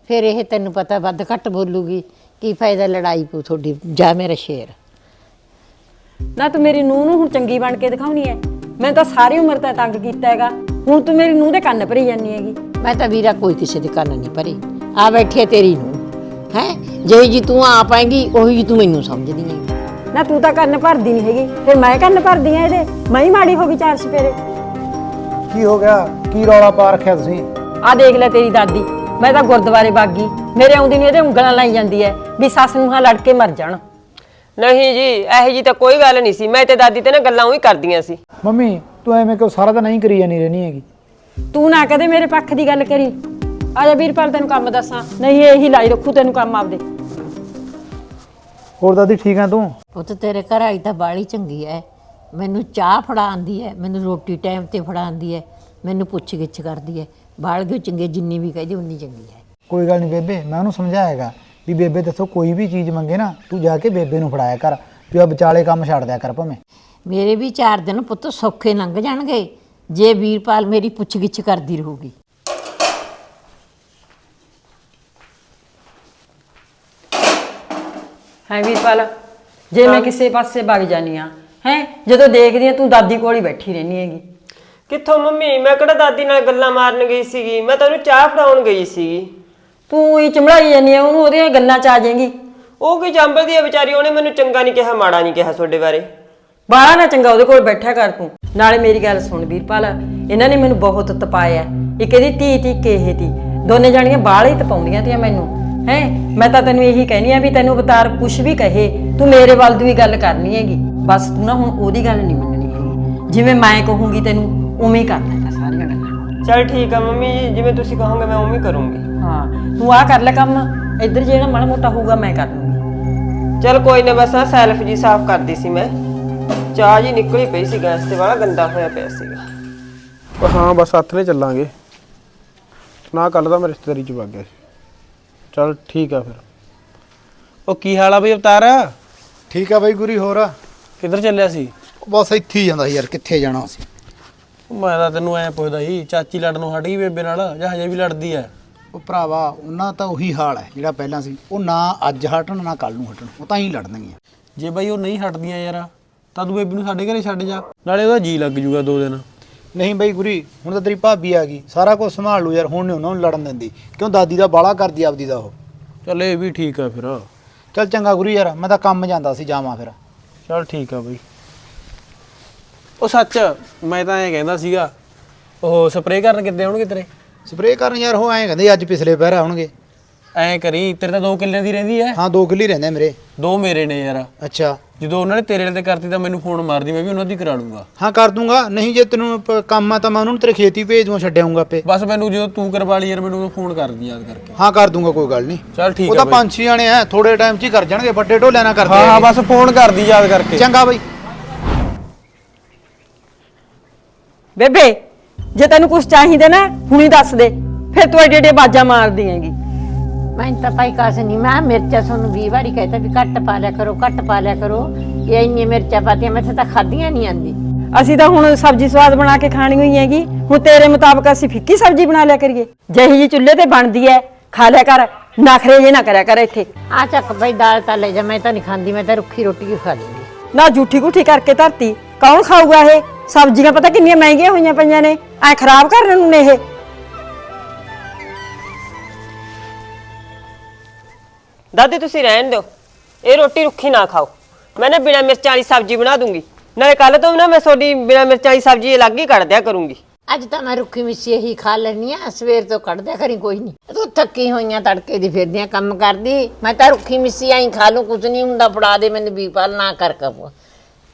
ਫਿਰ ਇਹ ਤੈਨੂੰ ਪਤਾ ਵੱਧ ਘੱਟ ਬੋਲੂਗੀ ਕੀ ਫਾਇਦਾ ਲੜਾਈ ਪੂ ਤੁਹਾਡੀ ਜਾ ਮੇਰਾ ਸ਼ੇਰ। ਨਾ ਤੂੰ ਮੇਰੀ ਨੂੰਹ ਨੂੰ ਹੁਣ ਚੰਗੀ ਬਣ ਕੇ ਦਿਖਾਉਣੀ ਐ ਮੈਂ ਤਾਂ ਸਾਰੀ ਉਮਰ ਤਾਂ ਤੰਗ ਕੀਤਾ ਹੈਗਾ। ਹੁਣ ਤੂੰ ਮੇਰੀ ਨੂੰਹ ਦੇ ਕੰਨ ਭਰੀ ਜਾਂਦੀ ਹੈਗੀ। ਮੈਂ ਤਾਂ ਵੀਰਾ ਕੋਈ ਕਿਸੇ ਦੇ ਕੰਨ ਨਹੀਂ ਭਰੀ। ਆ ਬੈਠੀ ਹੈ ਤੇਰੀ ਨੂੰ ਹੈ? ਜਿਹੀ ਜੀ ਤੂੰ ਆ ਪਾਏਂਗੀ ਉਹੀ ਜੀ ਤੂੰ ਮੈਨੂੰ ਸਮਝਦੀ ਹੈ ਨਾ ਤੂੰ ਤਾਂ ਕੰਨ ਭਰਦੀ ਨਹੀਂ ਹੈਗੀ ਫਿਰ ਮੈਂ ਕੰਨ ਭਰਦੀ ਆ ਇਹਦੇ। ਮੈਂ ਹੀ ਮਾੜੀ ਹੋ ਗਈ ਚਾਰ ਸਪੇਰੇ ਕੀ ਹੋ ਗਿਆ? ਕੀ ਰੌਲਾ ਪਾ ਰੱਖਿਆ ਤੁਸੀਂ? ਆ ਦੇਖ ਲੈ ਤੇਰੀ ਦਾਦੀ ਮੈਂ ਤਾਂ ਗੁਰਦੁਆਰੇ ਬਾਗੀ। ਮੇਰੇ ਆਉਂਦੀ ਨੂੰ ਇਹਦੇ ਉਂਗਲਾਂ ਲਾਈ ਜਾਂਦੀ ਐ ਵੀ ਸੱਸ ਨੂੰ ਹਾਂ ਲੜ ਕੇ ਮਰ ਜਾਣ। ਨਹੀਂ ਜੀ ਇਹੋ ਜੀ ਤਾਂ ਕੋਈ ਗੱਲ ਨਹੀਂ ਸੀ। ਮੈਂ ਤੇ ਦਾਦੀ ਤੇ ਨਾ ਗੱਲਾਂ ਉਹੀ ਕਰਦੀਆਂ ਸੀ। ਮੰਮੀ ਤੂੰ ਐਵੇਂ ਕਿਉਂ ਸਾਰਾ ਦਿਨ ਨਹੀਂ ਕਰੀ ਜਾਨੀ ਰਹਿਣੀ ਹੈਗੀ? ਤੂੰ ਨਾ ਕਦੇ ਮੇਰੇ ਪੱਖ ਦੀ ਗੱਲ ਕਰੀ। ਆ ਜਾ ਵੀਰਪਾਲ ਤੈਨੂੰ ਕੰਮ ਦੱਸਾਂ। ਨਹੀਂ ਇਹੀ ਲਾਈ ਰੱਖੂ ਤੈਨੂੰ ਕੰਮ ਆਪਦੇ। ਹੋਰ ਦਾਦੀ ਠੀਕ ਆ ਤੂੰ? ਪੁੱਤ ਤੇਰੇ ਘਰ ਆਈ ਤਾਂ ਬਾਲੀ ਚੰਗੀ ਹੈ ਮੈਨੂੰ ਚਾਹ ਫੜਾਉਂਦੀ ਹੈ ਮੈਨੂੰ ਰੋਟੀ ਟਾਈਮ ਤੇ ਫੜਾਉਂਦੀ ਹੈ ਮੈਨੂੰ ਪੁੱਛ ਗਿੱਛ ਕਰਦੀ ਹੈ ਬਾਲਗੇ ਚੰਗੇ ਜਿੰਨੀ ਵੀ ਕਹਦੀ ਉਨੀ ਚੰਗੀ ਹੈ ਕੋਈ ਗੱਲ ਨਹੀਂ ਬੇਬੇ ਮੈਂ ਉਹਨੂੰ ਸਮਝਾਏਗਾ ਵੀ ਬੇਬੇ ਦੱਸੋ ਕੋਈ ਵੀ ਚੀਜ਼ ਮੰਗੇ ਨਾ ਤੂੰ ਜਾ ਕੇ ਬੇਬੇ ਨੂੰ ਫੜਾਇਆ ਕਰ ਵੀ ਆ ਵਿਚਾਲੇ ਕੰਮ ਛੱਡ ਦਿਆ ਕਰ ਭਾਵੇਂ। ਮੇਰੇ ਵੀ ਚਾਰ ਦਿਨ ਪੁੱਤ ਸੌਖੇ ਲੰਘ ਜਾਣਗੇ ਜੇ ਵੀਰਪਾਲ ਮੇਰੀ ਪੁੱਛ ਗਿੱਛ ਕਰਦੀ ਰਹੂਗੀ। ਹੈ ਵੀਰਪਾਲ? ਜੇ ਮੈਂ ਕਿਸੇ ਪਾਸੇ ਵਗ ਜਾਨੀ ਆ ਹੈ? ਜਦੋਂ ਦੇਖਦੀ ਆ ਤੂੰ ਦਾਦੀ ਕੋਲ ਹੀ ਬੈਠੀ ਰਹਿਨੀ ਹੈਗੀ। ਕਿੱਥੋਂ ਮੰਮੀ? ਮੈਂ ਕਿਹੜਾ ਦਾਦੀ ਨਾਲ ਗੱਲਾਂ ਮਾਰਨ ਗਈ ਸੀਗੀ? ਮੈਂ ਤਾਂ ਉਹਨੂੰ ਚਾਹ ਫੜਾਉਣ ਗਈ ਸੀਗੀ। ਤੂੰ ਹੀ ਚਮੜਾਈ ਜਾਨੀ ਆ ਉਹਨੂੰ ਉਹਦੀਆਂ ਗੱਲਾਂ ਚ ਆ ਜਾਏਗੀ। ਉਹ ਕੀ ਜੰਬਲਦੀ ਹੈ ਵਿਚਾਰੀ ਉਹਨੇ ਮੈਨੂੰ ਚੰਗਾ ਨਹੀਂ ਕਿਹਾ ਮਾੜਾ ਨਹੀਂ ਕਿਹਾ ਤੁਹਾਡੇ ਬਾਰੇ। ਬਾਹਲਾ ਨਾ ਚੰਗਾ ਉਹਦੇ ਕੋਲ ਬੈਠਾ ਕਰ ਤੂੰ। ਨਾਲੇ ਮੇਰੀ ਗੱਲ ਸੁਣ ਵੀਰਪਾਲ ਇਹਨਾਂ ਨੇ ਮੈਨੂੰ ਬਹੁਤ ਤਪਾਇਆ। ਇੱਕ ਇਹਦੀ ਧੀ ਧੀ ਕੇਹੇ ਤੀ। ਦੋਨੇ ਜਾਣੀਆਂ ਬਾਹਲਾ ਹੀ ਤਪਾਉਂਦੀਆਂ ਤੀਆਂ ਮੈਨੂੰ। ਹੈ? ਮੈਂ ਤਾਂ ਤੈਨੂੰ ਇਹੀ ਕਹਿਨੀ ਆ ਵੀ ਤੈਨੂੰ ਅਵਤਾਰ ਕੁਛ ਵੀ ਕਹੇ ਤੂੰ ਮੇਰੇ ਵੱਲ ਦੀ ਗੱਲ ਕਰਨੀ ਹੈਗੀ। ਬਸ ਤੂੰ ਨਾ ਹੁਣ ਉਹਦੀ ਗੱਲ ਨਹੀਂ ਮੰਨਣੀ ਹੈਗੀ। ਜਿਵੇਂ ਮੈਂ ਕਹੂੰਗੀ ਤੈਨੂੰ ਉਵੇਂ ਹੀ ਕਰ ਲੈਣਾ ਸਾਰੀਆਂ ਗੱਲਾਂ। ਚਲ ਠੀਕ ਆ ਮੰਮੀ ਜੀ ਜਿਵੇਂ ਤੁਸੀਂ ਕਹੋਗੇ ਮੈਂ ਉਵੇਂ ਹੀ ਕਰੂੰਗੀ। ਹਾਂ ਤੂੰ ਆ ਕਰ ਲੈ ਕੰਮ ਇੱਧਰ ਜਿਹੜਾ ਮਾੜਾ ਮੋਟਾ ਹੋਊਗਾ ਮੈਂ ਕਰ ਲੂੰਗੀ। ਚਲ ਕੋਈ ਨਾ ਬਸ ਆ ਸੈਲਫ ਜੀ ਸਾਫ਼ ਕਰਦੀ ਸੀ ਮੈਂ। ਚਾਹ ਜੀ ਨਿਕਲੀ ਪਈ ਸੀ ਗੈਸ ਤੇ ਵਾਲਾ ਗੰਦਾ ਹੋਇਆ ਪਿਆ ਸੀਗਾ। ਹਾਂ ਬਸ ਹੱਥ ਨੇ ਚੱਲਾਂਗੇ। ਨਾ ਕੱਲ ਦਾ ਮੈਂ ਰਿਸ਼ਤੇਦਾਰੀ ਚ ਵਗ ਗਿਆ ਸੀ। ਚਲ ਠੀਕ ਆ ਫਿਰ। ਉਹ ਕੀ ਹਾਲ ਆ ਬਈ ਅਵਤਾਰ? ਠੀਕ ਆ ਬਾਈ ਗੁਰੀ ਹੋਰ? ਕਿੱਧਰ ਚੱਲਿਆ ਸੀ? ਬਸ ਇੱਥੇ ਹੀ ਜਾਂਦਾ ਸੀ ਯਾਰ ਕਿੱਥੇ ਜਾਣਾ ਸੀ? ਮੈਂ ਤਾਂ ਤੈਨੂੰ ਐ ਪੁੱਛਦਾ ਸੀ ਚਾਚੀ ਲੜਨੋਂ ਹਟ ਗਈ ਬੇਬੇ ਨਾਲ ਜਾਂ ਹਜੇ ਵੀ ਲੜਦੀ ਐ? ਉਹ ਭਰਾਵਾ ਉਹਨਾਂ ਤਾਂ ਉਹੀ ਹਾਲ ਹੈ ਜਿਹੜਾ ਪਹਿਲਾਂ ਸੀ। ਉਹ ਨਾ ਅੱਜ ਹਟਣ ਨਾ ਕੱਲ ਨੂੰ ਹਟਣ ਉਹ ਤਾਂ ਹੀ ਲੜਨਗੀਆਂ। ਜੇ ਬਈ ਉਹ ਨਹੀਂ ਹਟਦੀਆਂ ਯਾਰ ਤਾਂ ਤੂੰ ਬੇਬੀ ਨੂੰ ਸਾਡੇ ਘਰੇ ਛੱਡ ਜਾ ਨਾਲੇ ਉਹਦਾ ਜੀ ਲੱਗ ਜੂਗਾ ਦੋ ਦਿਨ। ਨਹੀਂ ਬਾਈ ਗੁਰੀ ਹੁਣ ਤਾਂ ਤੇਰੀ ਭਾਬੀ ਆ ਗਈ। ਸਾਰਾ ਕੁਝ ਸੰਭਾਲ ਲੂ ਯਾਰ ਹੁਣ ਨਹੀਂ ਉਹਨਾਂ ਨੂੰ ਲੜਨ ਦਿੰਦੀ। ਕਿਉਂ ਦਾਦੀ ਦਾ ਬਾਲਾ ਕਰਦੀ ਆਪਦੀ ਦਾ ਉਹ? ਚੱਲ ਇਹ ਵੀ ਠੀਕ ਆ ਫਿਰ। ਚੱਲ ਚੰਗਾ ਗੁਰੀ ਯਾਰ ਮੈਂ ਤਾਂ ਕੰਮ ਜਾਂਦਾ ਸੀ ਜਾਵਾਂ ਫਿਰ। ਚੱਲ ਠੀਕ ਆ ਬਈ। ਉਹ ਸੱਚ ਮੈਂ ਤਾਂ ਐ ਕਹਿੰਦਾ ਸੀਗਾ ਉਹ ਸਪਰੇਅ ਕਰਨ ਕਿੱਦੇ ਆਉਣਗੇ ਤੇਰੇ? ਸਪਰੇਅ ਕਰਨ ਯਾਰ ਉਹ ਐਂ ਕਹਿੰਦੇ ਅੱਜ ਪਿਛਲੇ ਪਹਿਰ ਆਉਣਗੇ। ਐਂ ਕਰੀ ਤੇਰੇ ਤਾਂ ਦੋ ਕਿੱਲਿਆਂ ਦੀ ਰਹਿੰਦੀ ਐ। ਹਾਂ ਦੋ ਕਿੱਲੀ ਰਹਿੰਦੇ ਮੇਰੇ। ਦੋ ਮੇਰੇ ਨੇ ਯਾਰ। ਅੱਛਾ। ਜਦੋਂ ਉਹਨਾਂ ਨੇ ਤੇਰੇ ਤੇ ਕਰਤੀ ਤਾਂ ਮੈਨੂੰ ਫੋਨ ਮਾਰਦੀ ਮੈਂ ਵੀ ਉਹਨਾਂ ਦੀ ਕਰਾ ਲੂੰਗਾ। ਹਾਂ ਕਰ ਦੂੰਗਾ। ਨਹੀਂ ਜੇ ਤੈਨੂੰ ਪ- ਕੰਮ ਆ ਤਾਂ ਮੈਂ ਉਹਨਾਂ ਨੂੰ ਤੇਰੇ ਖੇਤੀ ਭੇਜ ਦੂੰਗਾ ਛੱਡਿਆਉਂਗਾ ਆਪੇ। ਬਸ ਮੈਨੂੰ ਜਦੋਂ ਤੂੰ ਕਰਵਾ ਲਈ ਯਾਰ ਮੈਨੂੰ ਫੋਨ ਕਰਦੀ ਯਾਦ ਕਰਕੇ। ਹਾਂ ਕਰ ਦੂੰਗਾ ਕੋਈ ਗੱਲ ਨਹੀਂ। ਚੱਲ ਠੀਕ ਉਹ ਆ ਤਾਂ ਬਈ। ਪੰਜ ਛੇ ਜਾਣੇ ਆ ਥੋੜੇ ਟਾਈਮ 'ਚ ਹੀ ਕਰ ਜਾਣਗੇ ਵੱਡੇ ਢੋਲਿਆਂ ਨਾਲ ਕਰਦੇ ਹਾਂ ਹਾਂ ਹੈਗੇ। ਬਸ ਫੋਨ ਕਰਦੀ ਯਾਦ ਕਰਕੇ। ਚੰਗਾ ਬਈ। ਬੇਬੇ ਜੇ ਤੈਨੂੰ ਕੁਝ ਚਾਹੀਦਾ ਨਾ ਹੁਣੀ ਦੱਸ ਦੇ। ਫਿਰ ਤੂੰ ਏਡੇ ਏਡੇ ਬਾਜਾਂ ਮਾਰਦੀ ਹੈਗੀ। ਮੈਂ ਤਾਂ ਭਾਈ ਕਾਸ ਨਹੀਂ ਮੈਂ ਮਿਰਚਾਂ ਤੁਹਾਨੂੰ 20 ਵਾਰੀ ਕਹਿਤਾ ਵੀ ਘੱਟ ਪਾ ਲਿਆ ਕਰੋ ਘੱਟ ਪਾ ਲਿਆ ਕਰੋ। ਇਹ ਇੰਨੀ ਮਿਰਚਾਂ ਪਾਤੀਆਂ ਮੈਥੇ ਤਾਂ ਖਾਧੀਆਂ ਨਹੀਂ ਆਂਦੀ। ਅਸੀਂ ਤਾਂ ਹੁਣ ਸਬਜ਼ੀ ਸਵਾਦ ਬਣਾ ਕੇ ਖਾਣੀ ਹੋਈ ਹੈਗੀ। ਹੁਣ ਤੇਰੇ ਮੁਤਾਬਕ ਅਸੀਂ ਫਿੱਕੀ ਸਬਜ਼ੀ ਬਣਾ ਲਿਆ ਕਰੀਏ। ਜਿਹੀ ਜੀ ਚੁੱਲ੍ਹੇ ਤੇ ਬਣਦੀ ਹੈ ਖਾ ਲਿਆ ਕਰ ਨਖਰੇ ਜੇ ਨਾ ਕਰਿਆ ਕਰ ਇੱਥੇ। ਆ ਚੱਕ ਭਾਈ ਦਾਲ ਤਾਂ ਲੈ ਜਾ ਮੈਂ ਤਾਂ ਨਹੀਂ ਖਾਂਦੀ ਮੈਂ ਤਾਂ ਰੁੱਖੀ ਰੋਟੀ ਹੀ ਖਾ ਲੂੰਗੀ ਨਾ ਝੂਠੀ ਗੁੱਠੀ ਕਰਕੇ ਧਰਤੀ ਕੌਣ ਖਾਊਗਾ ਇਹ? ਸਬਜ਼ੀਆਂ ਪਤਾ ਕਿੰਨੀਆਂ ਮਹਿੰਗੀਆਂ ਹੋਈਆਂ ਪਈਆਂ ਨੇ ਐ ਖਰਾਬ ਕਰਨ ਨੂੰ ਨੇ ਇਹ। ਦਾਦੀ ਤੁਸੀਂ ਰਹਿਣ ਦਿਓ। ਇਹ ਰੋਟੀ ਰੁੱਖੀ ਨਾ ਖਾਓ। ਮੈਂ ਨਾ ਬਿਨਾਂ ਮਿਰਚਾਂ ਵਾਲੀ ਸਬਜ਼ੀ ਬਣਾ ਦੂੰਗੀ। ਨਾਲੇ ਕੱਲ ਤੋਂ ਨਾ ਮੈਂ ਤੁਹਾਡੀ ਬਿਨਾ ਮਿਰਚਾਂ ਦੀ ਸਬਜ਼ੀ ਅਲੱਗ ਹੀ ਕੱਢ ਦਿਆ ਕਰੂੰਗੀ। ਅੱਜ ਤਾਂ ਮੈਂ ਰੁੱਖੀ ਮਿੱਸੀ ਇਹੀ ਖਾ ਲੈਣੀ ਆ ਸਵੇਰ ਤੋਂ ਕੱਢਦਿਆ ਕਰੀ ਕੋਈ ਨਹੀਂ। ਤੂੰ ਥੱਕੀ ਹੋਈਆਂ ਤੜਕੇ ਦੀ ਫਿਰਦੀਆਂ ਕੰਮ ਕਰਦੀ। ਮੈਂ ਤਾਂ ਰੁੱਖੀ ਮਿੱਸੀ ਆਈ ਖਾ ਲੂੰ ਕੁਝ ਨਹੀਂ ਹੁੰਦਾ ਫੜਾ ਦੇ ਮੈਨੂੰ ਵੀਪਾਲ ਨਾ ਕਰ ਕਪੂ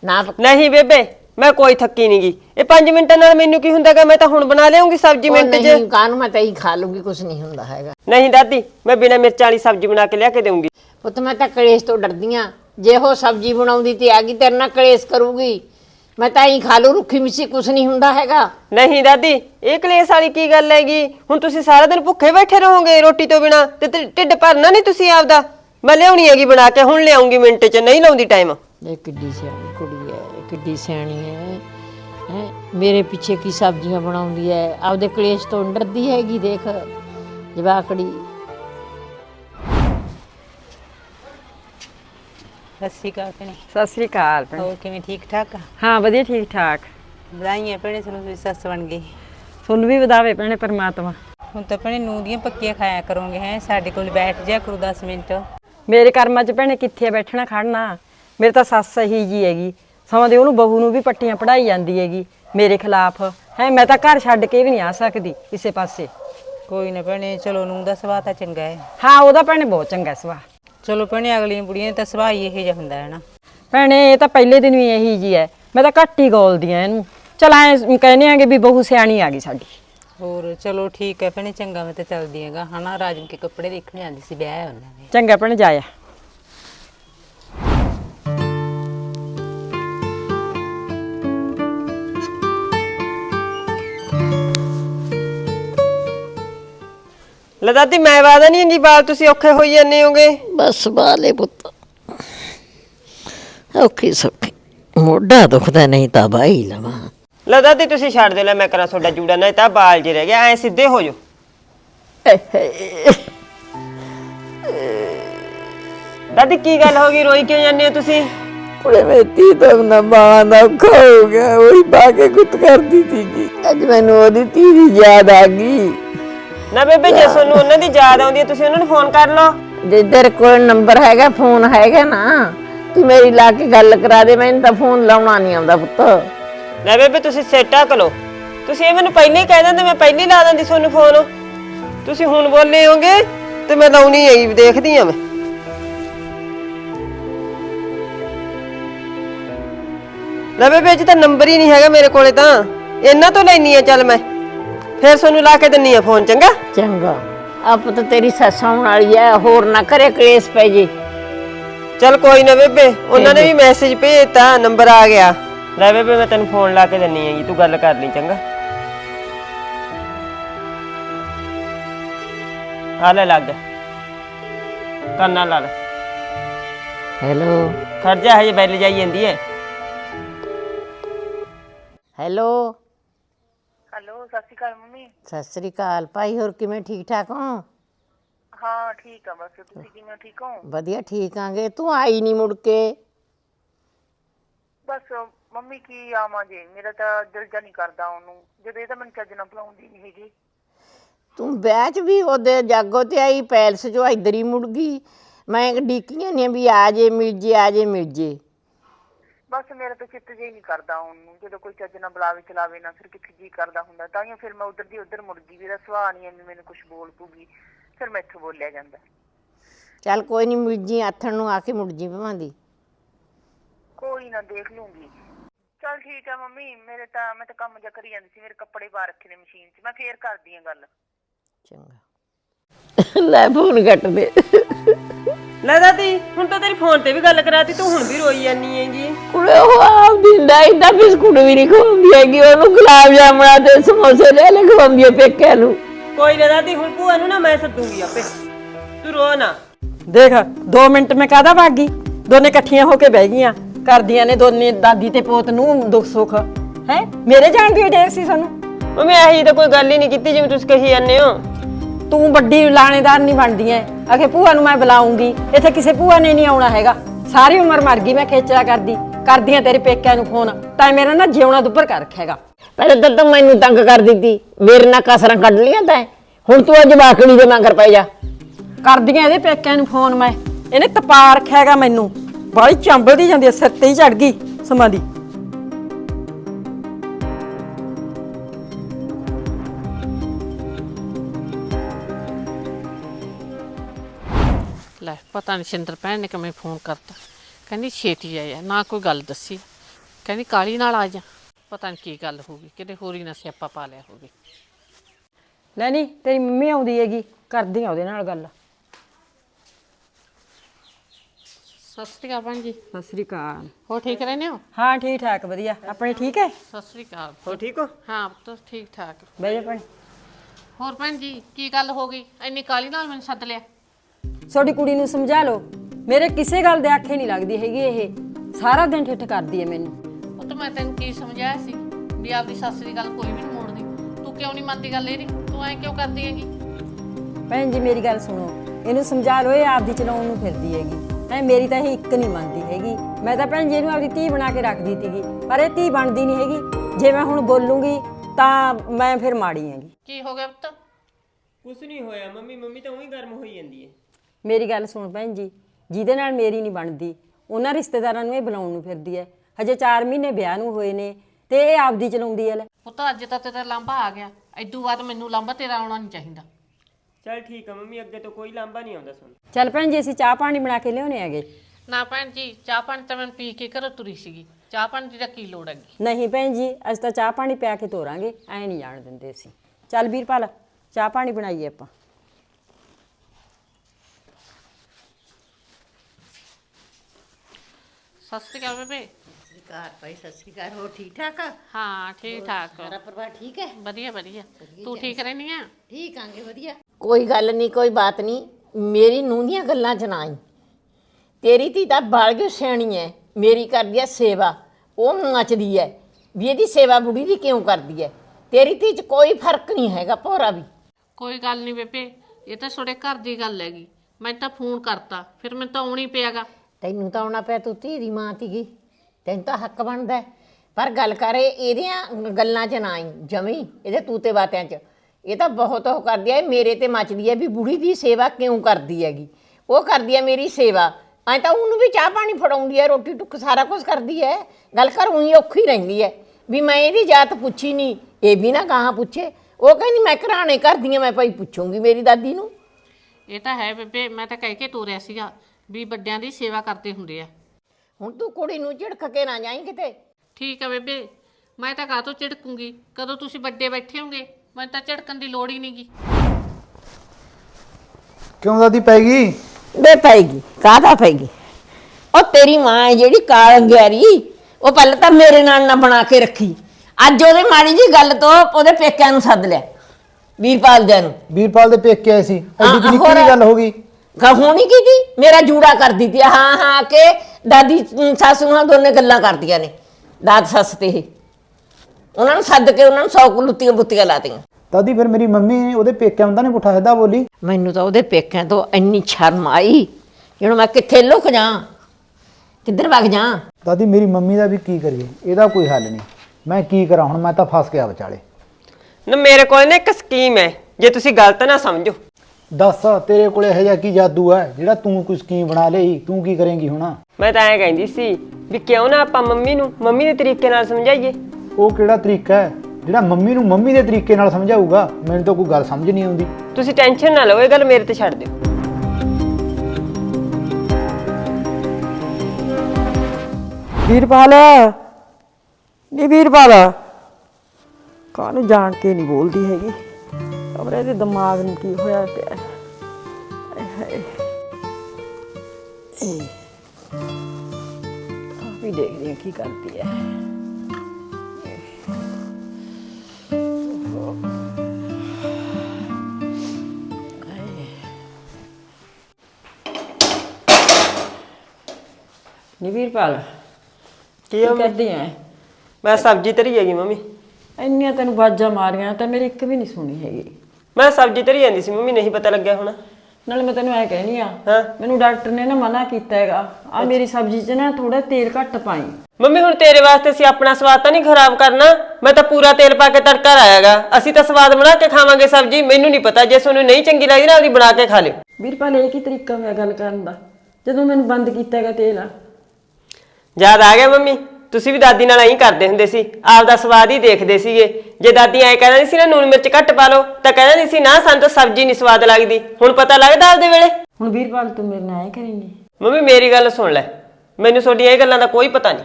ਨਾ ਨਹੀਂ ਬੇਬੇ ਮੈਂ ਕੋਈ ਥੱਕੀ ਨਹੀਂ ਗਈ ਇਹ 5 ਮਿੰਟਾਂ ਨਾਲ ਮੈਨੂੰ ਕੀ ਹੁੰਦਾਗਾ? ਮੈਂ ਤਾਂ ਹੁਣ ਬਣਾ ਲਿਆਉਂਗੀ ਸਬਜ਼ੀ ਮਿੰਟ 'ਚ। ਨਹੀਂ ਕਾਹਨੂੰ ਮੈਂ ਤਾਂ ਹੀ ਖਾ ਲੂੰਗੀ ਕੁਝ ਨਹੀਂ ਹੁੰਦਾ ਹੈਗਾ। ਨਹੀਂ ਦਾਦੀ ਮੈਂ ਬਿਨਾ ਮਿਰਚਾਂ ਵਾਲੀ ਸਬਜ਼ੀ ਬਣਾ ਕੇ ਲਿਆ ਕੇ ਦੇਵਾਂਗੀ ਪੁੱਤ ਮੈਂ ਤਾਂ ਕਲੇਸ਼ ਤੋਂ ਡਰਦੀਆਂ ਜੇ ਉਹ ਸਬਜ਼ੀ ਬਣਾਉਂਦੀ ਤੇ ਆ ਗਈ ਤੇਰੇ ਨਾਲ ਕਲੇਸ਼ ਕਰੂਗੀ। ਮੈਂ ਤਾਂ ਹੀ ਖਾ ਲੂ ਰੁੱਖੀ ਮਿੱਸੀ ਕੁਝ ਨਹੀਂ ਹੁੰਦਾ ਹੈਗਾ। ਨਹੀਂ ਦਾਦੀ ਇਹ ਕਲੇਸ਼ ਵਾਲੀ ਕੀ ਗੱਲ ਹੈਗੀ? ਹੁਣ ਤੁਸੀਂ ਸਾਰਾ ਦਿਨ ਭੁੱਖੇ ਬੈਠੇ ਰਹੋਗੇ ਰੋਟੀ ਤੋਂ ਬਿਨਾ ਤੇ ਢਿ- ਢਿੱਡ ਭਰਨਾ ਨਹੀਂ ਤੁਸੀਂ ਆਪਦਾ? ਮੈਂ ਲਿਆਉਣੀ ਹੈਗੀ ਬਣਾ ਕੇ ਹੁਣ ਲਿਆਉਂਗੀ ਮਿੰਟ 'ਚ ਨਹੀਂ ਲਾਉਂਦੀ ਟਾਈਮ ਇਹ ਕਿੱਡੀ ਸਿਆਣੀ ਕੁੜੀ ਹੈ। ਇਹ ਕਿੱਡੀ ਸਿਆਣੀ ਹੈ ਹੈ? ਮੇਰੇ ਪਿੱਛੇ ਕੀ ਸਬਜ਼ੀਆਂ ਬਣਾਉਂਦੀ ਹੈ? ਆਪਦੇ ਕਲੇਸ਼ ਤੋਂ ਡਰਦੀ ਹੈਗੀ ਦੇਖ ਜਵਾਕੜੀ। ਸਤਿ ਸ਼੍ਰੀ ਅਕਾਲ ਭੈਣੇ। ਸਤਿ ਸ੍ਰੀ ਅਕਾਲ ਭੈਣ। ਹੋਰ ਕਿਵੇਂ ਠੀਕ ਠਾਕ? ਆ ਹਾਂ ਵਧੀਆ ਠੀਕ ਠਾਕ। ਵਧਾਈਆਂ ਭੈਣੇ ਤੁਹਾਨੂੰ ਤੁਸੀਂ ਸੱਸ ਬਣ ਗਈ ਤੁਹਾਨੂੰ ਵੀ ਵਧਾਵੇ ਭੈਣੇ ਪਰਮਾਤਮਾ। ਹੁਣ ਤਾਂ ਭੈਣੇ ਨੂੰਹ ਦੀਆਂ ਪੱਕੀਆਂ ਖਾਇਆ ਕਰੋਗੇ ਹੈ? ਸਾਡੇ ਕੋਲ ਬੈਠ ਜਾ ਕਰੋ 10 ਮਿੰਟ। ਮੇਰੇ ਕਰਮਾਂ 'ਚ ਭੈਣੇ ਕਿੱਥੇ ਬੈਠਣਾ ਖੜਨਾ? ਮੇਰੇ ਤਾਂ ਸੱਸ ਸਹੀ ਜੀ ਹੈਗੀ। ਸਮਾਂ ਦੇ ਉਹਨੂੰ ਬਹੂ ਨੂੰ ਵੀ ਪੱਟੀਆਂ ਪੜਾਈ ਜਾਂਦੀ ਹੈਗੀ ਮੇਰੇ ਖਿਲਾਫ। ਹੈ ਮੈਂ ਤਾਂ ਘਰ ਛੱਡ ਕੇ ਵੀ ਨਹੀਂ ਆ ਸਕਦੀ ਕਿਸੇ ਪਾਸੇ। ਕੋਈ ਨਾ ਭੈਣੇ ਚਲੋ ਨੂੰਹ ਦਾ ਸੁਭਾਅ ਤਾਂ ਚੰਗਾ ਹੈ। ਹਾਂ ਉਹਦਾ ਭੈਣੇ ਬਹੁਤ ਚੰਗਾ ਸੁਭਾਅ। ਚਲੋ ਭੈਣੇ ਅਗਲੀਆਂ ਬੁੜੀਆਂ ਦਾ ਤਾਂ ਸੁਭਾਅ ਹੀ ਇਹੋ ਜਿਹਾ ਹੁੰਦਾ ਹੈ ਨਾ। ਭੈਣੇ ਇਹ ਤਾਂ ਪਹਿਲੇ ਦਿਨ ਵੀ ਇਹੀ ਜੀ ਹੈ। ਮੈਂ ਤਾਂ ਘੱਟ ਹੀ ਗੋਲਦੀ ਆ ਇਹਨੂੰ। ਚਲ ਐ ਕਹਿੰਦੇ ਆਂਗੇ ਵੀ ਬਹੂ ਸਿਆਣੀ ਆ ਗਈ ਸਾਡੀ। ਹੋਰ ਚਲੋ ਠੀਕ ਹੈ ਭੈਣੇ ਚੰਗਾ ਮੈਂ ਤਾਂ ਚੱਲਦੀ ਹੈਗਾ। ਹਨਾ ਰਾਜਨ ਕੇ ਕੱਪੜੇ ਦੇਖਣ ਜਾਂਦੀ ਸੀ ਵਿਆਹ ਹੈ ਉਹਨਾਂ ਦੇ। ਚੰਗਾ ਭੈਣੇ ਜਾਇਆ ਲੈ ਦਾਦੀ ਮੈਂ ਵਾਦਾ ਨਹੀਂ ਹੈਗੀ ਬਾਲ ਤੁਸੀਂ ਔਖੇ ਹੋਈ ਜਾਂਦੇ ਹੋਗੇ। ਬਸ ਬਾਲੇ ਪੁੱਤ। ਔਖੀ ਸੌਖੀ। ਮੋਢਾ ਦੁਖਦਾ ਨਹੀਂ ਤਾਂ ਬਾਈ ਲਵਾਂ। ਲੈ ਦਾਦੀ ਤੁਸੀਂ ਛੱਡ ਦਿਓ ਲੈ ਮੈਂ ਕਰਾਂ ਤੁਹਾਡਾ ਜੂੜਾ ਨਹੀਂ ਤਾਂ ਬਾਲ ਜੇ ਰਹਿ ਗਿਆ ਐ ਸਿੱਧੇ ਹੋ ਜਾਓ। ਦਾਦੀ ਕੀ ਗੱਲ ਹੋ ਗਈ? ਰੋਈ ਕਿਉਂ ਜਾਂਦੇ ਹੋ ਤੁਸੀਂ? ਕੁੜੇ ਮੇਤੀ ਤਾਂ ਨਾ ਬਾਂ ਦਾ ਔਖਾ ਹੋ ਗਿਆ ਉਹੀ ਪਾ ਕੇ ਗੁੱਤ ਕਰਦੀ ਸੀਗੀ। ਅੱਜ ਮੈਨੂੰ ਉਹਦੀ ਧੀ ਦੀ ਯਾਦ ਆ ਗਈ। ਨਾ ਬੇਬੇ ਜੇ ਤੁਹਾਨੂੰ ਉਹਨਾਂ ਦੀ ਯਾਦ ਆਉਂਦੀ ਹੈ ਤੁਸੀਂ ਉਹਨਾਂ ਨੂੰ ਫੋਨ ਕਰ ਲਓ। ਜੇ ਤੇਰੇ ਕੋਲ ਨੰਬਰ ਹੈਗਾ ਫੋਨ ਹੈਗਾ ਨਾ ਤੂੰ ਮੇਰੀ ਲਾ ਕੇ ਗੱਲ ਕਰਾ ਦੇ ਮੈਨੂੰ ਤਾਂ ਫੋਨ ਲਾਉਣਾ ਨਹੀਂ ਆਉਂਦਾ ਪੁੱਤ। ਲੈ ਬੇਬੇ ਤੁਸੀਂ ਸੇਟਾ ਕਲੋ। ਤੁਸੀਂ ਇਹ ਮੈਨੂੰ ਪਹਿਲਾਂ ਹੀ ਕਹਿ ਦਿੰਦੇ ਮੈਂ ਪਹਿਲਾਂ ਹੀ ਲਾ ਦਿੰਦੀ ਤੁਹਾਨੂੰ ਫੋਨ। ਤੁਸੀਂ ਹੁਣ ਬੋਲੇ ਹੋਗੇ ਤੇ ਮੈਂ ਲਾਉਣੀ ਹੈਗੀ ਦੇਖਦੀ ਆ ਮੈਂ। ਲੈ ਬੇਬੇ ਜੀ ਤਾਂ ਨੰਬਰ ਹੀ ਨਹੀਂ ਹੈਗਾ ਮੇਰੇ ਕੋਲੇ ਤਾਂ। ਇਹਨਾਂ ਤੋਂ ਲੈਣੀ ਆ ਚੱਲ ਮੈਂ। ਫਿਰ ਤੁਹਾਨੂੰ ਲਾ ਕੇ ਦਿੰਨੀ ਆ ਫੋਨ ਚੰਗਾ? ਚੰਗਾ। ਆਪ ਤਾਂ ਤੇਰੀ ਸੱਸ ਆਉਣ ਵਾਲੀ ਐ ਹੋਰ ਨਾ ਕਰੇ ਕਲੇਸ਼ ਪੈ ਜੇ। ਚੱਲ ਕੋਈ ਨਾ ਬੇਬੇ ਉਹਨਾਂ ਨੇ ਵੀ ਮੈਸੇਜ ਭੇਜਤਾ ਨੰਬਰ ਆ ਗਿਆ। ਲੈ ਬੇਬੇ ਮੈਂ ਤੈਨੂੰ ਫੋਨ ਲਾ ਕੇ ਦਿੰਨੀ ਹੈਗੀ ਤੂੰ ਗੱਲ ਕਰ ਲਈ ਚੰਗਾ? ਆ ਲੈ ਲੱਗ। ਕੰਨਾਂ ਲਾ ਲੈ। ਹੈਲੋ। ਖਰਜਾ ਹਜੇ ਬੈਲ ਜਾਈ ਜਾਂਦੀ ਹੈ ਹੈਲੋ ਹੈਲੋ। ਸਤਿ ਸ਼੍ਰੀ ਅਕਾਲ ਮੰਮੀ। ਸਤਿ ਸ੍ਰੀ ਅਕਾਲ ਭਾਈ ਹੋਰ ਕਿਵੇਂ ਠੀਕ ਠਾਕ ਹੋ? ਹਾਂ ਠੀਕ ਆ ਬਸ ਤੁਸੀਂ ਕਿਵੇਂ ਹੋ? ਠੀਕ ਹੋ? ਵਧੀਆ ਠੀਕ ਆਂਗੇ। ਤੂੰ ਆਈ ਨਹੀਂ ਮੁੜ ਕੇ। ਬਸ ਮੰਮੀ ਕੀ ਆਵਾਂ ਜੀ ਮੇਰਾ ਤਾਂ ਦਿਲ ਜਾ ਨਹੀਂ ਕਰਦਾ ਉਹਨੂੰ। ਜਦੋਂ ਇਹ ਤਾਂ ਮੈਨੂੰ ਚੱਜ ਨਾਲ ਬੁਲਾਉਂਦੀ ਨਹੀਂ ਹੈਗੀ। ਤੂੰ ਵਿਆਹ 'ਚ ਵੀ ਉਹਦੇ ਜਾਗੋ ਤੇ ਆਈ ਪੈਲਸ 'ਚੋਂ ਇੱਧਰ ਹੀ ਮੁੜ ਗਈ। ਮੈਂ ਡੀਕੀਆਂ ਨੇ ਵੀ ਆ ਜੇ ਮਿਲ ਜੇ ਆ ਜੇ ਮਿਲ ਜੇ ਬਸ ਮੇਰਾ ਤਾਂ ਚਿੱਤ ਜੇ ਨਹੀਂ ਕਰਦਾ ਉਹਨੂੰ ਜਦੋਂ ਕੋਈ ਚੱਜ ਨਾਲ ਬੁਲਾਵੇ ਚਲਾਵੇ ਨਾ ਫਿਰ ਕਿੱਥੇ ਜੀ ਕਰਦਾ ਹੁੰਦਾ। ਤਾਂ ਹੀ ਫਿਰ ਮੈਂ ਉਧਰ ਦੀ ਉਧਰ ਮੁੜ ਗਈ ਮੇਰਾ ਸੁਭਾਅ ਨਹੀਂ ਐਵੇਂ ਮੈਨੂੰ ਕੁਝ ਬੋਲ ਪੂਗੀ ਫਿਰ ਮੈਥੋਂ ਬੋਲਿਆ ਜਾਂਦਾ। ਚੱਲ ਕੋਈ ਨਹੀਂ ਮਿਲ ਜੀ ਆਥਣ ਨੂੰ ਆ ਕੇ ਮੁੜ ਜੀ ਭਵਾਂਦੀ। ਕੋਈ ਨਾ ਦੇਖ ਲੂੰਗੀ। ਚਲ ਠੀਕ ਆ ਮੰਮੀ ਮੇਰੇ ਤਾਂ ਮੈਂ ਤਾਂ ਕੰਮ ਜਾ ਕਰੀ ਜਾਂਦੀ ਸੀ। ਮੇਰੇ ਕੱਪੜੇ ਪਾ ਰੱਖੇ ਨੇ ਮਸ਼ੀਨ 'ਚ। ਮੈਂ ਫੇਰ ਕਰਦੀ ਆ ਗੱਲ। ਚੰਗਾ। ਲੈ ਫੋਨ ਕੱਟ ਦੇ। ਲੈ ਦਾਦੀ ਹੁਣ ਤਾਂ ਤੇਰੀ ਫੋਨ ਤੇ ਵੀ ਗੱਲ ਕਰਾਤੀ ਤੂੰ ਹੁਣ ਵੀ ਰੋਈ ਜਾਨੀ ਹੈਗੀ। ਕੁੜੇ ਉਹ ਆਪਦੀ ਡਾਈ ਦਾ ਬਿਸਕੁਟ ਵੀ ਨਹੀਂ ਖਵਾਉਂਦੀ ਹੈਗੀ ਉਹਨੂੰ ਗੁਲਾਬ ਜਾਮਣਾ ਤੇ ਸਮੋਸੇ ਲੈ ਲੈ ਖਵਾਉਂਦੀ ਹੈ ਪੇਕਿਆਂ ਨੂੰ। ਕੋਈ ਨਾ ਦਾਦੀ ਹੁਣ ਭੂਆ ਨੂੰ ਨਾ ਮੈਂ ਸੱਦੂਗੀ ਆਪੇ। ਤੂੰ ਰੋ ਨਾ। ਦੇਖ 2 ਮਿੰਟ ਮੈਂ ਕਾਹਦਾ ਭੱਗ ਗਈ? ਦੋਨੇ ਇਕੱਠੀਆਂ ਹੋ ਕੇ ਬਹਿ ਗਈਆਂ। ਕਰਦੀਆਂ ਨੇ ਦੋਨੇ ਦਾਦੀ ਤੇ ਪੋਤ ਨੂੰ ਦੁੱਖ ਸੁੱਖ। ਹੈ? ਮੇਰੇ ਜਾਣ ਦੀ ਡੇ ਸੀ ਸਾਨੂੰ ਮੰਮੀ ਇਹੀ ਤਾਂ ਕੋਈ ਗੱਲ ਹੀ ਨਹੀਂ ਕੀਤੀ ਜਿਵੇਂ ਤੁਸੀਂ ਕਹੀ ਜਾਂਦੇ ਹੋ। ਤੂੰ ਵੱਡੀ ਲਾਣੇਦਾਰ ਨਹੀਂ ਬਣਦੀ ਐ। ਆਖੇ ਭੂਆ ਨੂੰ ਮੈਂ ਬੁਲਾਉਂਗੀ। ਇੱਥੇ ਕਿਸੇ ਭੂਆ ਨੇ ਨਹੀਂ ਆਉਣਾ ਹੈਗਾ। ਸਾਰੀ ਉਮਰ ਮਰ ਗਈ ਮੈਂ ਖੇਚਲਾ ਕਰਦੀ। ਕਰਦੀਆਂ ਤੇਰੇ ਪੇਕਿਆਂ ਨੂੰ ਫੋਨ। ਤਾਂ ਮੇਰਾ ਨਾ ਜਿਉਣਾ ਦੁੱਪਰ ਕਰ ਰੱਖਿਆ ਹੈਗਾ ਪਹਿਲੇ ਤਾਂ ਤੂੰ ਮੈਨੂੰ ਤੰਗ ਕਰ ਦਿੱਤੀ। ਮੇਰੇ ਨਾਲ ਕਸਰਾਂ ਕੱਢ ਲੀਆਂ ਤੈਂ। ਹੁਣ ਤੂੰ ਅੱਜ ਬਾਕੜੀ ਦੇ ਮੰਗਰ ਪੈ ਜਾ। ਕਰਦੀਆਂ ਇਹਦੇ ਪੇਕਿਆਂ ਨੂੰ ਫੋਨ ਮੈਂ। ਇਹਨੇ ਤਪਾ ਰੱਖਿਆ ਹੈਗਾ ਮੈਨੂੰ। ਬਾਲੀ ਚੰਬਲਦੀ ਜਾਂਦੀ ਐ, ਸਿਰ ਤੇ ਹੀ ਚੜ ਗਈ ਸਮਾਂ ਦੀ। ਪਤਾ ਨਹੀਂ ਸਿੰਦਰ ਭੈਣ ਨੇ ਕਿਵੇਂ ਫੋਨ ਕਰਤਾ। ਕਹਿੰਦੀ ਛੇਤੀ ਆ ਜਾ ਨਾ ਕੋਈ ਗੱਲ ਦੱਸੀ। ਕਹਿੰਦੀ ਕਾਲੀ ਨਾਲ ਆ ਜਾ। ਪਤਾ ਨਹੀਂ ਕੀ ਗੱਲ ਹੋ ਗਈ ਕਿਤੇ ਹੋਰ ਹੀ ਨਾ ਸਿਆਪਾ ਪਾ ਲਿਆ ਹੋਵੇ। ਲੈ ਨਹੀਂ ਤੇਰੀ ਮੰਮੀ ਆਉਂਦੀ ਹੈਗੀ ਕਰਦੀ ਆ ਉਹਦੇ ਨਾਲ ਗੱਲ। ਸਤਿ ਸ਼੍ਰੀ ਅਕਾਲ ਭੈਣ ਜੀ। ਸਤਿ ਸ੍ਰੀ ਅਕਾਲ। ਹੋ ਠੀਕ ਰਹਿੰਦੇ ਹੋ? ਹਾਂ ਠੀਕ ਠਾਕ ਵਧੀਆ। ਆਪਣੇ ਠੀਕ ਹੈ? ਸਤਿ ਸ਼੍ਰੀ ਅਕਾਲ। ਹੋ ਠੀਕ ਹੋ? ਹਾਂ ਪੁੱਤ ਠੀਕ ਠਾਕ। ਬਹਿ ਜਾ ਭੈਣ। ਹੋਰ ਭੈਣ ਜੀ ਕੀ ਗੱਲ ਹੋ ਗਈ? ਇੰਨੀ ਕਾਲੀ ਨਾਲ ਮੈਨੂੰ ਸੱਦ ਲਿਆ। ਤੁਹਾਡੀ ਕੁੜੀ ਨੂੰ ਸਮਝਾ ਲਓ। ਮੇਰੇ ਕਿਸੇ ਗੱਲ ਦੇ ਆਖੇ ਨਹੀਂ ਲੱਗਦੀ ਹੈਗੀ ਇਹ। ਸਾਰਾ ਦਿਨ ਠਿੱਠ ਕਰਦੀ ਹੈ ਮੈਨੂੰ। ਉਹ ਤਾਂ ਮੈਂ ਤੈਨੂੰ ਕੀ ਸਮਝਾਇਆ ਸੀ? ਵੀ ਆਪਦੀ ਸੱਸ ਦੀ ਗੱਲ ਕੋਈ ਵੀ ਨਹੀਂ ਮੋੜਦੀ। ਤੂੰ ਕਿਉਂ ਨਹੀਂ ਮੰਨਦੀ ਗੱਲ ਇਹਦੀ? ਤੂੰ ਐਂ ਕਿਉਂ ਕਰਦੀ ਹੈਗੀ? ਭੈਣ ਜੀ ਮੇਰੀ ਗੱਲ ਸੁਣੋ। ਇਹਨੂੰ ਸਮਝਾ ਲਓ ਇਹ ਆਪਦੀ ਚਲਾਉਣ ਨੂੰ ਫਿਰਦੀ ਹੈਗੀ। ਐ ਮੇਰੀ ਤਾਂ ਇਹ ਇੱਕ ਨਹੀਂ ਮੰਨਦੀ ਹੈਗੀ। ਮੈਂ ਤਾਂ ਭੈਣ ਜੀ ਇਹਨੂੰ ਆਪਦੀ ਧੀ ਬਣਾ ਕੇ ਰੱਖਦੀ ਸੀਗੀ। ਪਰ ਇਹ ਧੀ ਬਣਦੀ ਨਹੀਂ ਹੈਗੀ। ਜੇ ਮੈਂ ਹੁਣ ਬੋਲੂੰਗੀ ਤਾਂ ਮੈਂ ਫਿਰ ਮਾੜੀ ਹੈਗੀ। ਕੀ ਹੋ ਗਿਆ ਪੁੱਤ? ਕੁਛ ਨਹੀਂ ਹੋਇਆ। ਮੰਮੀ ਮੰਮੀ ਤਾਂ ਉਹੀ ਗਰਮ ਹੋਈ ਜਾਂਦੀ ਹੈ। ਮੇਰੀ ਗੱਲ ਸੁਣ ਭੈਣ ਜੀ ਜਿਹਦੇ ਨਾਲ ਮੇਰੀ ਨਹੀਂ ਬਣਦੀ ਉਹਨਾਂ ਰਿਸ਼ਤੇਦਾਰਾਂ ਨੂੰ ਇਹ ਬੁਲਾਉਣ ਨੂੰ ਫਿਰਦੀ ਹੈ ਹਜੇ 4 ਮਹੀਨੇ ਵਿਆਹ ਨੂੰ ਹੋਏ ਨੇ ਤੇ ਇਹ ਆਪਦੀ ਚਲਾਉਂਦੀ ਹੈ ਲੈ। ਪੁੱਤ ਅੱਜ ਤਾਂ ਤੇਰਾ ਲਾਂਭਾ ਆ ਗਿਆ ਐਦੂ ਬਾਅਦ ਮੈਨੂੰ ਲਾਂਭਾ ਤੇਰਾ ਆਉਣਾ ਨਹੀਂ ਚਾਹੀਦਾ। ਚਲ ਠੀਕ ਆ ਮੰਮੀ ਅੱਗੇ ਤੋਂ ਕੋਈ ਲਾਂਭਾ ਨਹੀਂ ਆਉਂਦਾ ਸੁਣ ਚੱਲ ਭੈਣ ਜੀ ਅਸੀਂ ਚਾਹ ਪਾਣੀ ਬਣਾ ਕੇ ਲਿਆਉਣੇ ਆਗੇ ਨਾ ਭੈਣ ਜੀ ਚਾਹ ਪਾਣੀ ਤਾਂ ਮੈਂ ਪੀ ਕੇ ਘਰੋਂ ਤੁਰੀ ਸੀਗੀ। ਚਾਹ ਪਾਣੀ ਦੀ ਤਾਂ ਕੀ ਲੋੜ ਹੈਗੀ? ਨਹੀਂ ਭੈਣ ਜੀ ਅਸੀਂ ਤਾਂ ਚਾਹ ਪਾਣੀ ਪਿਆ ਕੇ ਤੋਰਾਂਗੇ ਐ ਨਹੀਂ ਜਾਣ ਦਿੰਦੇ ਅਸੀਂ। ਚੱਲ ਵੀਰਪਾਲ ਚਾਹ ਪਾਣੀ ਬਣਾਈਏ ਆਪਾਂ। ਸਤਿ ਸ਼੍ਰੀ ਅਕਾਲ ਬੇਬੇ। ਘਰ ਭਾਈ ਸਤਿ ਸ਼੍ਰੀ ਅਕਾਲ। ਹੋ ਠੀਕ ਠਾਕ ਆ? ਹਾਂ ਠੀਕ ਠਾਕ। ਸਾਰਾ ਪਰਿਵਾਰ ਠੀਕ ਹੈ? ਵਧੀਆ ਵਧੀਆ। ਤੂੰ ਠੀਕ ਰਹਿਨੀ ਆ? ਠੀਕ ਆਂਗੇ ਵਧੀਆ। ਕੋਈ ਗੱਲ ਨਹੀਂ ਕੋਈ ਬਾਤ ਨਹੀਂ ਮੇਰੀ ਨੂੰਹ ਦੀਆਂ ਗੱਲਾਂ ਚ ਨਾ ਆਈ। ਤੇਰੀ ਧੀ ਤਾਂ ਬਾਲਗ ਸਿਆਣੀ ਹੈ ਮੇਰੀ ਕਰਦੀ ਹੈ ਸੇਵਾ। ਉਹ ਮੱਚਦੀ ਹੈ ਵੀ ਇਹਦੀ ਸੇਵਾ ਬੁੜੀ ਦੀ ਕਿਉਂ ਕਰਦੀ ਹੈ ਤੇਰੀ ਧੀ ਚ ਕੋਈ ਫ਼ਰਕ ਨਹੀਂ ਹੈਗਾ ਭੋਰਾ ਵੀ। ਕੋਈ ਗੱਲ ਨਹੀਂ ਬੇਬੇ ਇਹ ਤਾਂ ਤੁਹਾਡੇ ਘਰ ਦੀ ਗੱਲ ਹੈਗੀ। ਮੈਂ ਤਾਂ ਫੋਨ ਕਰਤਾ ਫਿਰ ਮੈਨੂੰ ਤਾਂ ਆਉਣੀ ਪਿਆਗਾ। ਤੈਨੂੰ ਤਾਂ ਆਉਣਾ ਪਿਆ ਤੂੰ ਧੀ ਦੀ ਮਾਂ ਤੀਗੀ ਤੈਨੂੰ ਤਾਂ ਹੱਕ ਬਣਦਾ ਹੈ। ਪਰ ਗੱਲ ਕਰੇ ਇਹਦੀਆਂ ਗੱਲਾਂ 'ਚ ਨਾ ਆਈ, ਜਮੀ, ਇਹਦੇ ਤੂਤੇ ਬਾਤਿਆਂ 'ਚ। ਇਹ ਤਾਂ ਬਹੁਤ ਉਹ ਕਰਦੀ ਹੈ ਮੇਰੇ ਤੇ ਮੱਚਦੀ ਹੈ ਵੀ ਬੁੜੀ ਦੀ ਸੇਵਾ ਕਿਉਂ ਕਰਦੀ ਹੈਗੀ। ਉਹ ਕਰਦੀ ਹੈ ਮੇਰੀ ਸੇਵਾ। ਐ ਤਾਂ ਉਹਨੂੰ ਵੀ ਚਾਹ ਪਾਣੀ ਫੜਾਉਂਦੀ ਹੈ ਰੋਟੀ ਟੁੱਕ ਸਾਰਾ ਕੁਝ ਕਰਦੀ ਹੈ ਗੱਲ ਕਰ, ਉਹੀ ਔਖੀ ਰਹਿੰਦੀ ਹੈ ਵੀ ਮੈਂ ਇਹਦੀ ਜਾਤ ਪੁੱਛੀ ਨਹੀਂ ਇਹ ਵੀ ਨਾ ਗਾਹਾਂ ਪੁੱਛੇ। ਉਹ ਕਹਿੰਦੀ, ਮੈਂ ਘਰਾਣੇ ਕਰਦੀ ਹਾਂ ਮੈਂ ਭਾਈ ਪੁੱਛੂੰਗੀ ਮੇਰੀ ਦਾਦੀ ਨੂੰ। ਇਹ ਤਾਂ ਹੈ ਬੇਬੇ, ਮੈਂ ਤਾਂ ਕਹਿ ਕੇ ਤੋਰਿਆ ਸੀਗਾ। ਵੀ ਵੱਡਿਆਂ ਦੀ ਸੇਵਾ ਕਰਦੇ ਹੁੰਦੇ ਆ। ਹੁਣ ਤੂੰ ਕੁੜੀ ਨੂੰ ਝਿੜਕ ਕੇ ਨਾ ਜਾਈਂ ਕਿਤੇ। ਠੀਕ ਆ ਬੇਬੇ ਮੈਂ ਤਾਂ ਕਾਹਤੋਂ ਝਿੜਕੂੰਗੀ? ਕਦੋਂ ਤੁਸੀਂ ਵੱਡੇ ਬੈਠੇ ਹੋਗੇ? ਮੈਨੂੰ ਤਾਂ ਝਿੜਕਣ ਦੀ ਲੋੜ ਹੀ ਨਹੀਂਗੀ। ਕਿਉਂ ਦਾਦੀ ਪੈ ਗਈ? ਬੇ ਪੈਗੀ ਕਾਹਦਾ ਪੈਗੀ ਉਹ ਤੇਰੀ ਮਾਂ ਹੈ ਜਿਹੜੀ ਕਾਲ ਗੈਰੀ ਉਹ ਪਹਿਲਾਂ ਤਾਂ ਮੇਰੇ ਨਾਲ ਨਾ ਬਣਾ ਕੇ ਰੱਖੀ। ਅੱਜ ਉਹਦੇ ਮਾੜੀ ਜੀ ਗੱਲ ਤੋਂ ਉਹਦੇ ਪੇਕਿਆਂ ਨੂੰ ਸੱਦ ਲਿਆ ਵੀਰਪਾਲ ਦੇ ਨੂੰ। ਵੀਰਪਾਲ ਦੇ ਪੇਕੇ ਆਏ ਸੀ ਐਡੀ ਕਿ ਨਿੱਕੀ ਹੋਰ। ਜਿਹੀ ਗੱਲ ਹੋ ਗਈ। ਕਹੋਣੀ ਕੀ ਤੀ ਮੇਰਾ ਜੂੜਾ ਕਰ ਦਿੱਤੀ ਹਾਂ ਹਾਂ ਕੇ ਦਾਦੀ ਅਮ, ਸੱਸ ਨਾਲ ਦੋਨੇ ਗੱਲਾਂ ਕਰਦੀਆਂ ਨੇ। ਦਾਦ ਸੱਸ ਤੇ ਇਹ। ਉਹਨਾਂ ਨੂੰ ਸੱਦ ਕੇ ਉਹਨਾਂ ਨੂੰ ਸੌ ਕੁ ਲੁੱਤੀਆਂ ਬੁੱਤੀਆਂ ਲਾਤੀਆਂ ਦਾਦੀ ਫਿਰ ਮੇਰੀ ਮੰਮੀ ਉਹਦੇ ਪੇਕੇ ਆਉਂਦਾ ਨੇ ਪੁੱਠਾ ਸਿੱਧਾ ਬੋਲੀ? ਮੈਨੂੰ ਤਾਂ ਉਹਦੇ ਪੇਕਿਆਂ ਤੋਂ ਇੰਨੀ ਸ਼ਰਮ ਆਈ ਜਿਹਨੂੰ ਮੈਂ ਕਿੱਥੇ ਲੁਕ ਜਾ ਕਿੱਧਰ ਵਗ ਜਾ ਦਾਦੀ ਮੇਰੀ ਮੰਮੀ ਦਾ ਵੀ ਕੀ ਕਰੀਏ? ਇਹਦਾ ਕੋਈ ਹੱਲ ਨਹੀਂ। ਮੈਂ ਕੀ ਕਰਾਂ? ਹੁਣ ਮੈਂ ਤਾਂ ਫਸ ਗਿਆ ਵਿਚਾਲੇ। ਨਾ ਮੇਰੇ ਕੋਲ ਨਾ ਇੱਕ ਸਕੀਮ ਹੈ। ਜੇ ਤੁਸੀਂ ਗਲਤ ਨਾ ਸਮਝੋ। ਦੱਸ ਤੇਰੇ ਕੋਲੇ ਇਹੋ ਜਿਹਾ ਕੀ ਜਾਦੂ ਹੈ? ਜਿਹੜਾ ਤੂੰ ਕੋਈ ਸਕੀਮ ਬਣਾ ਲਈ ਤੂੰ ਕੀ ਕਰੇਂਗੀ ਹੁਣ? ਮੈਂ ਤਾਂ ਐਂ ਕਹਿੰਦੀ ਸੀ ਵੀ ਕਿਉਂ ਨਾ ਆਪਾਂ ਮੰਮੀ ਨੂੰ ਮੰਮੀ ਦੇ ਤਰੀਕੇ ਨਾਲ ਸਮਝਾਈਏ। ਉਹ ਕਿਹੜਾ ਤਰੀਕਾ ਹੈ? ਜਿਹੜਾ ਮੰਮੀ ਨੂੰ ਮੰਮੀ ਦੇ ਤਰੀਕੇ ਨਾਲ ਸਮਝਾਊਗਾ ਮੈਨੂੰ ਤਾਂ ਕੋਈ ਗੱਲ ਸਮਝ ਨਹੀਂ ਆਉਂਦੀ। ਤੁਸੀਂ ਟੈਨਸ਼ਨ ਨਾ ਲਓ ਇਹ ਗੱਲ ਮੇਰੇ ਤੇ ਛੱਡ ਦਿਓ। ਵੀਰਪਾਲ। ਨੀ ਵੀਰਪਾਲ। ਕਾਹਨੂੰ ਜਾਣ ਕੇ ਨਹੀਂ ਬੋਲਦੀ ਹੈਗੀ? ਖਬਰ ਇਹਦੇ ਦਿਮਾਗ ਨੂੰ ਕੀ ਹੋਇਆ ਪਿਆ? ਹੈ। ਹਾਏ। ਆਪ ਹੀ ਦੇਖਦੇ ਹਾਂ ਕੀ ਕਰਦੀ ਹੈ। ਨੀ ਵੀਰਪਾਲ ਕੀ ਆ ਕੀ ਕਰਦੀ ਐ ਮੈਂ ਸਬਜ਼ੀ ਧਰੀ ਹੈਗੀ ਮੰਮੀ। ਇੰਨੀਆਂ ਤੈਨੂੰ ਬਾਜਾਂ ਮਾਰੀਆਂ ਤਾਂ ਮੇਰੀ ਇੱਕ ਵੀ ਨਹੀਂ ਸੁਣੀ ਹੈਗੀ। ਮੈਂ ਸਬਜ਼ੀ ਧਰੀ ਜਾਂਦੀ ਸੀ ਮੰਮੀ ਨਹੀਂ ਪਤਾ ਲੱਗਿਆ ਹੋਣਾ। ਨਾਲ ਮੈਂ ਤੈਨੂੰ ਐ ਕਹਿਨੀ ਆ ਹਾਂ। ਮੈਨੂੰ ਡਾਕਟਰ ਨੇ ਨਾ ਮਨਾ ਕੀਤਾ ਹੈਗਾ। ਆ ਮੇਰੀ ਸਬਜ਼ੀ 'ਚ ਨਾ ਥੋੜਾ ਤੇਲ ਘੱਟ ਪਾਈ। ਮੰਮੀ ਹੁਣ ਤੇਰੇ ਵਾਸਤੇ ਅਸੀਂ ਆਪਣਾ ਸਵਾਦ ਤਾਂ ਨਹੀਂ ਖਰਾਬ ਕਰਨਾ? ਮੈਂ ਤਾਂ ਪੂਰਾ ਤੇਲ ਪਾ ਕੇ ਤੜਕਾ ਲਾਇਆਗਾ ਅਸੀਂ ਤਾਂ ਸਵਾਦ ਬਣਾ ਕੇ ਖਾਵਾਂਗੇ ਸਬਜ਼ੀ ਮੈਨੂੰ ਨਹੀਂ ਪਤਾ। ਜੇ ਤੁਹਾਨੂੰ ਨਹੀਂ ਚੰਗੀ ਲੱਗਦੀ ਨਾ ਉਹਦੀ ਬਣਾ ਕੇ ਖਾ ਲਿਓ। ਵੀਰਪਾਲ ਇਹ ਕੀ ਤਰੀਕਾ ਹੋਇਆ ਗੱਲ ਕਰਨ ਦਾ? ਜਦੋਂ ਮੈਨੂੰ ਬੰਦ ਕੀਤਾ ਹੈਗਾ ਤੇਲ। ਯਾਦ ਆ ਗਿਆ ਮੰਮੀ? ਤੁਸੀਂ ਵੀ ਦਾਦੀ ਨਾਲ ਐਂ ਕਰਦੇ ਹੁੰਦੇ ਸੀ ਆਪਦਾ ਸਵਾਦ ਹੀ ਦੇਖਦੇ ਸੀਗੇ। ਜੇ ਦਾਦੀ ਐਂ ਕਹਿੰਦੀ ਸੀ ਨਾ ਨੂਨ ਮਿਰਚ ਘੱਟ ਪਾ ਲਓ ਤਾਂ ਕਹਿੰਦੀ ਸੀ ਨਾ ਸਾਨੂੰ ਤਾਂ ਸਬਜ਼ੀ ਨਹੀਂ ਸਵਾਦ ਲੱਗਦੀ। ਹੁਣ ਪਤਾ ਲੱਗਦਾ ਆਪਦੇ ਵੇਲੇ? ਹੁਣ ਵੀਰਪਾਲ ਤੂੰ ਮੇਰੇ ਨਾਲ ਐ ਕਰੇਂਗੀ? ਮੰਮੀ ਮੇਰੀ ਗੱਲ ਸੁਣ ਲੈ। ਮੈਨੂੰ ਤੁਹਾਡੀਆਂ ਇਹ ਗੱਲਾਂ ਦਾ ਕੋਈ ਪਤਾ ਨਹੀਂ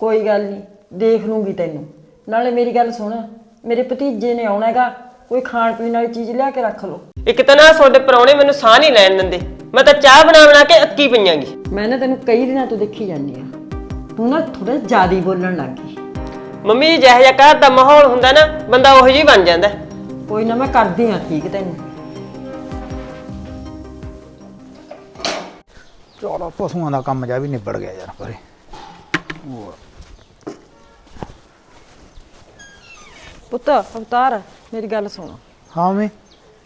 ਕੋਈ ਗੱਲ ਨਹੀਂ ਦੇਖ ਲੂੰਗੀ ਤੈਨੂੰ। ਨਾਲੇ ਮੇਰੀ ਗੱਲ ਸੁਣ ਮੇਰੇ ਭਤੀਜੇ ਨੇ ਆਉਣਾ ਹੈਗਾ ਕੋਈ ਖਾਣ ਪੀਣ ਵਾਲੀ ਚੀਜ਼ ਲਿਆ ਕੇ ਰੱਖ ਲਓ। ਇੱਕ ਤਾਂ ਨਾ ਤੁਹਾਡੇ ਪਰੌਣੇ ਮੈਨੂੰ ਸਾਹ ਨਹੀਂ ਲੈਣ ਦਿੰਦੇ। ਮੈਂ ਤਾਂ ਚਾਹ ਬਣਾ ਬਣਾ ਕੇ ਅੱਕੀ ਪਈਆਂਗੀ। ਮੈਂ ਨਾ ਤੈਨੂੰ ਕਈ ਦਿਨਾਂ ਤੋਂ ਦੇਖੀ ਜਾਂਦੀ ਆ ਤੂੰ ਨਾ ਥੋੜਾ ਜ਼ਿਆਦਾ ਹੀ ਬੋਲਣ ਲੱਗ ਗਈ। ਮੰਮੀ ਜੀ ਜਿਹੋ ਜਿਹਾ ਘਰ ਦਾ ਮਾਹੌਲ ਹੁੰਦਾ ਨਾ ਬੰਦਾ ਉਹੋ ਜਿਹੀ ਬਣ ਜਾਂਦਾ। ਕੋਈ ਨਾ ਮੈਂ ਕਰਦੀ ਆ ਠੀਕ ਤੈਨੂੰ। ਚਲੋ ਪਸ਼ੂਆਂ ਦਾ ਕੰਮ ਜਾ ਵੀ ਨਿਬੜ ਗਿਆ ਯਾਰ ਪਰੇ। ਪੁੱਤ ਅਵਤਾਰ ਮੇਰੀ ਗੱਲ ਸੁਣ। ਹਾਂ ਮੈਂ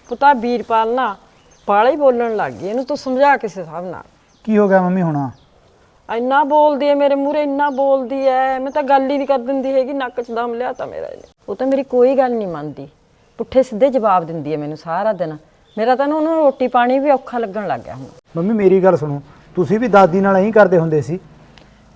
ਪੁੱਤਾ ਵੀਰਪਾਲ ਨਾ ਬਾਲਾ ਹੀ ਬੋਲਣ ਲੱਗ ਗਈ। ਇਹਨੂੰ ਤੂੰ ਸਮਝਾ ਕਿਸੇ ਹਿਸਾਬ ਨਾਲ। ਕੀ ਹੋ ਗਿਆ ਮੰਮੀ ਹੁਣ? ਇੰਨਾ ਬੋਲਦੀ ਐ ਮੇਰੇ ਮੂਹਰੇ ਇੰਨਾ ਬੋਲਦੀ ਐ। ਮੈਂ ਤਾਂ ਗੱਲ ਹੀ ਨਹੀਂ ਕਰ ਦਿੰਦੀ ਹੈਗੀ ਨੱਕ 'ਚ ਦਮ ਲਿਆ ਤਾਂ ਮੇਰਾ ਇਹਨੇ। ਉਹ ਤਾਂ ਮੇਰੀ ਕੋਈ ਗੱਲ ਨਹੀਂ ਮੰਨਦੀ। ਪੁੱਠੇ ਸਿੱਧੇ ਜਵਾਬ ਦਿੰਦੀ ਐ ਮੈਨੂੰ ਸਾਰਾ ਦਿਨ। ਮੇਰਾ ਤਾਂ ਨਾ ਉਹਨੂੰ ਰੋਟੀ ਪਾਣੀ ਵੀ ਔਖਾ ਲੱਗਣ ਲੱਗ ਗਿਆ ਹੁਣ। ਮੰਮੀ ਮੇਰੀ ਗੱਲ ਸੁਣੋ। ਤੁਸੀਂ ਵੀ ਦਾਦੀ ਨਾਲ ਐਂ ਕਰਦੇ ਹੁੰਦੇ ਸੀ?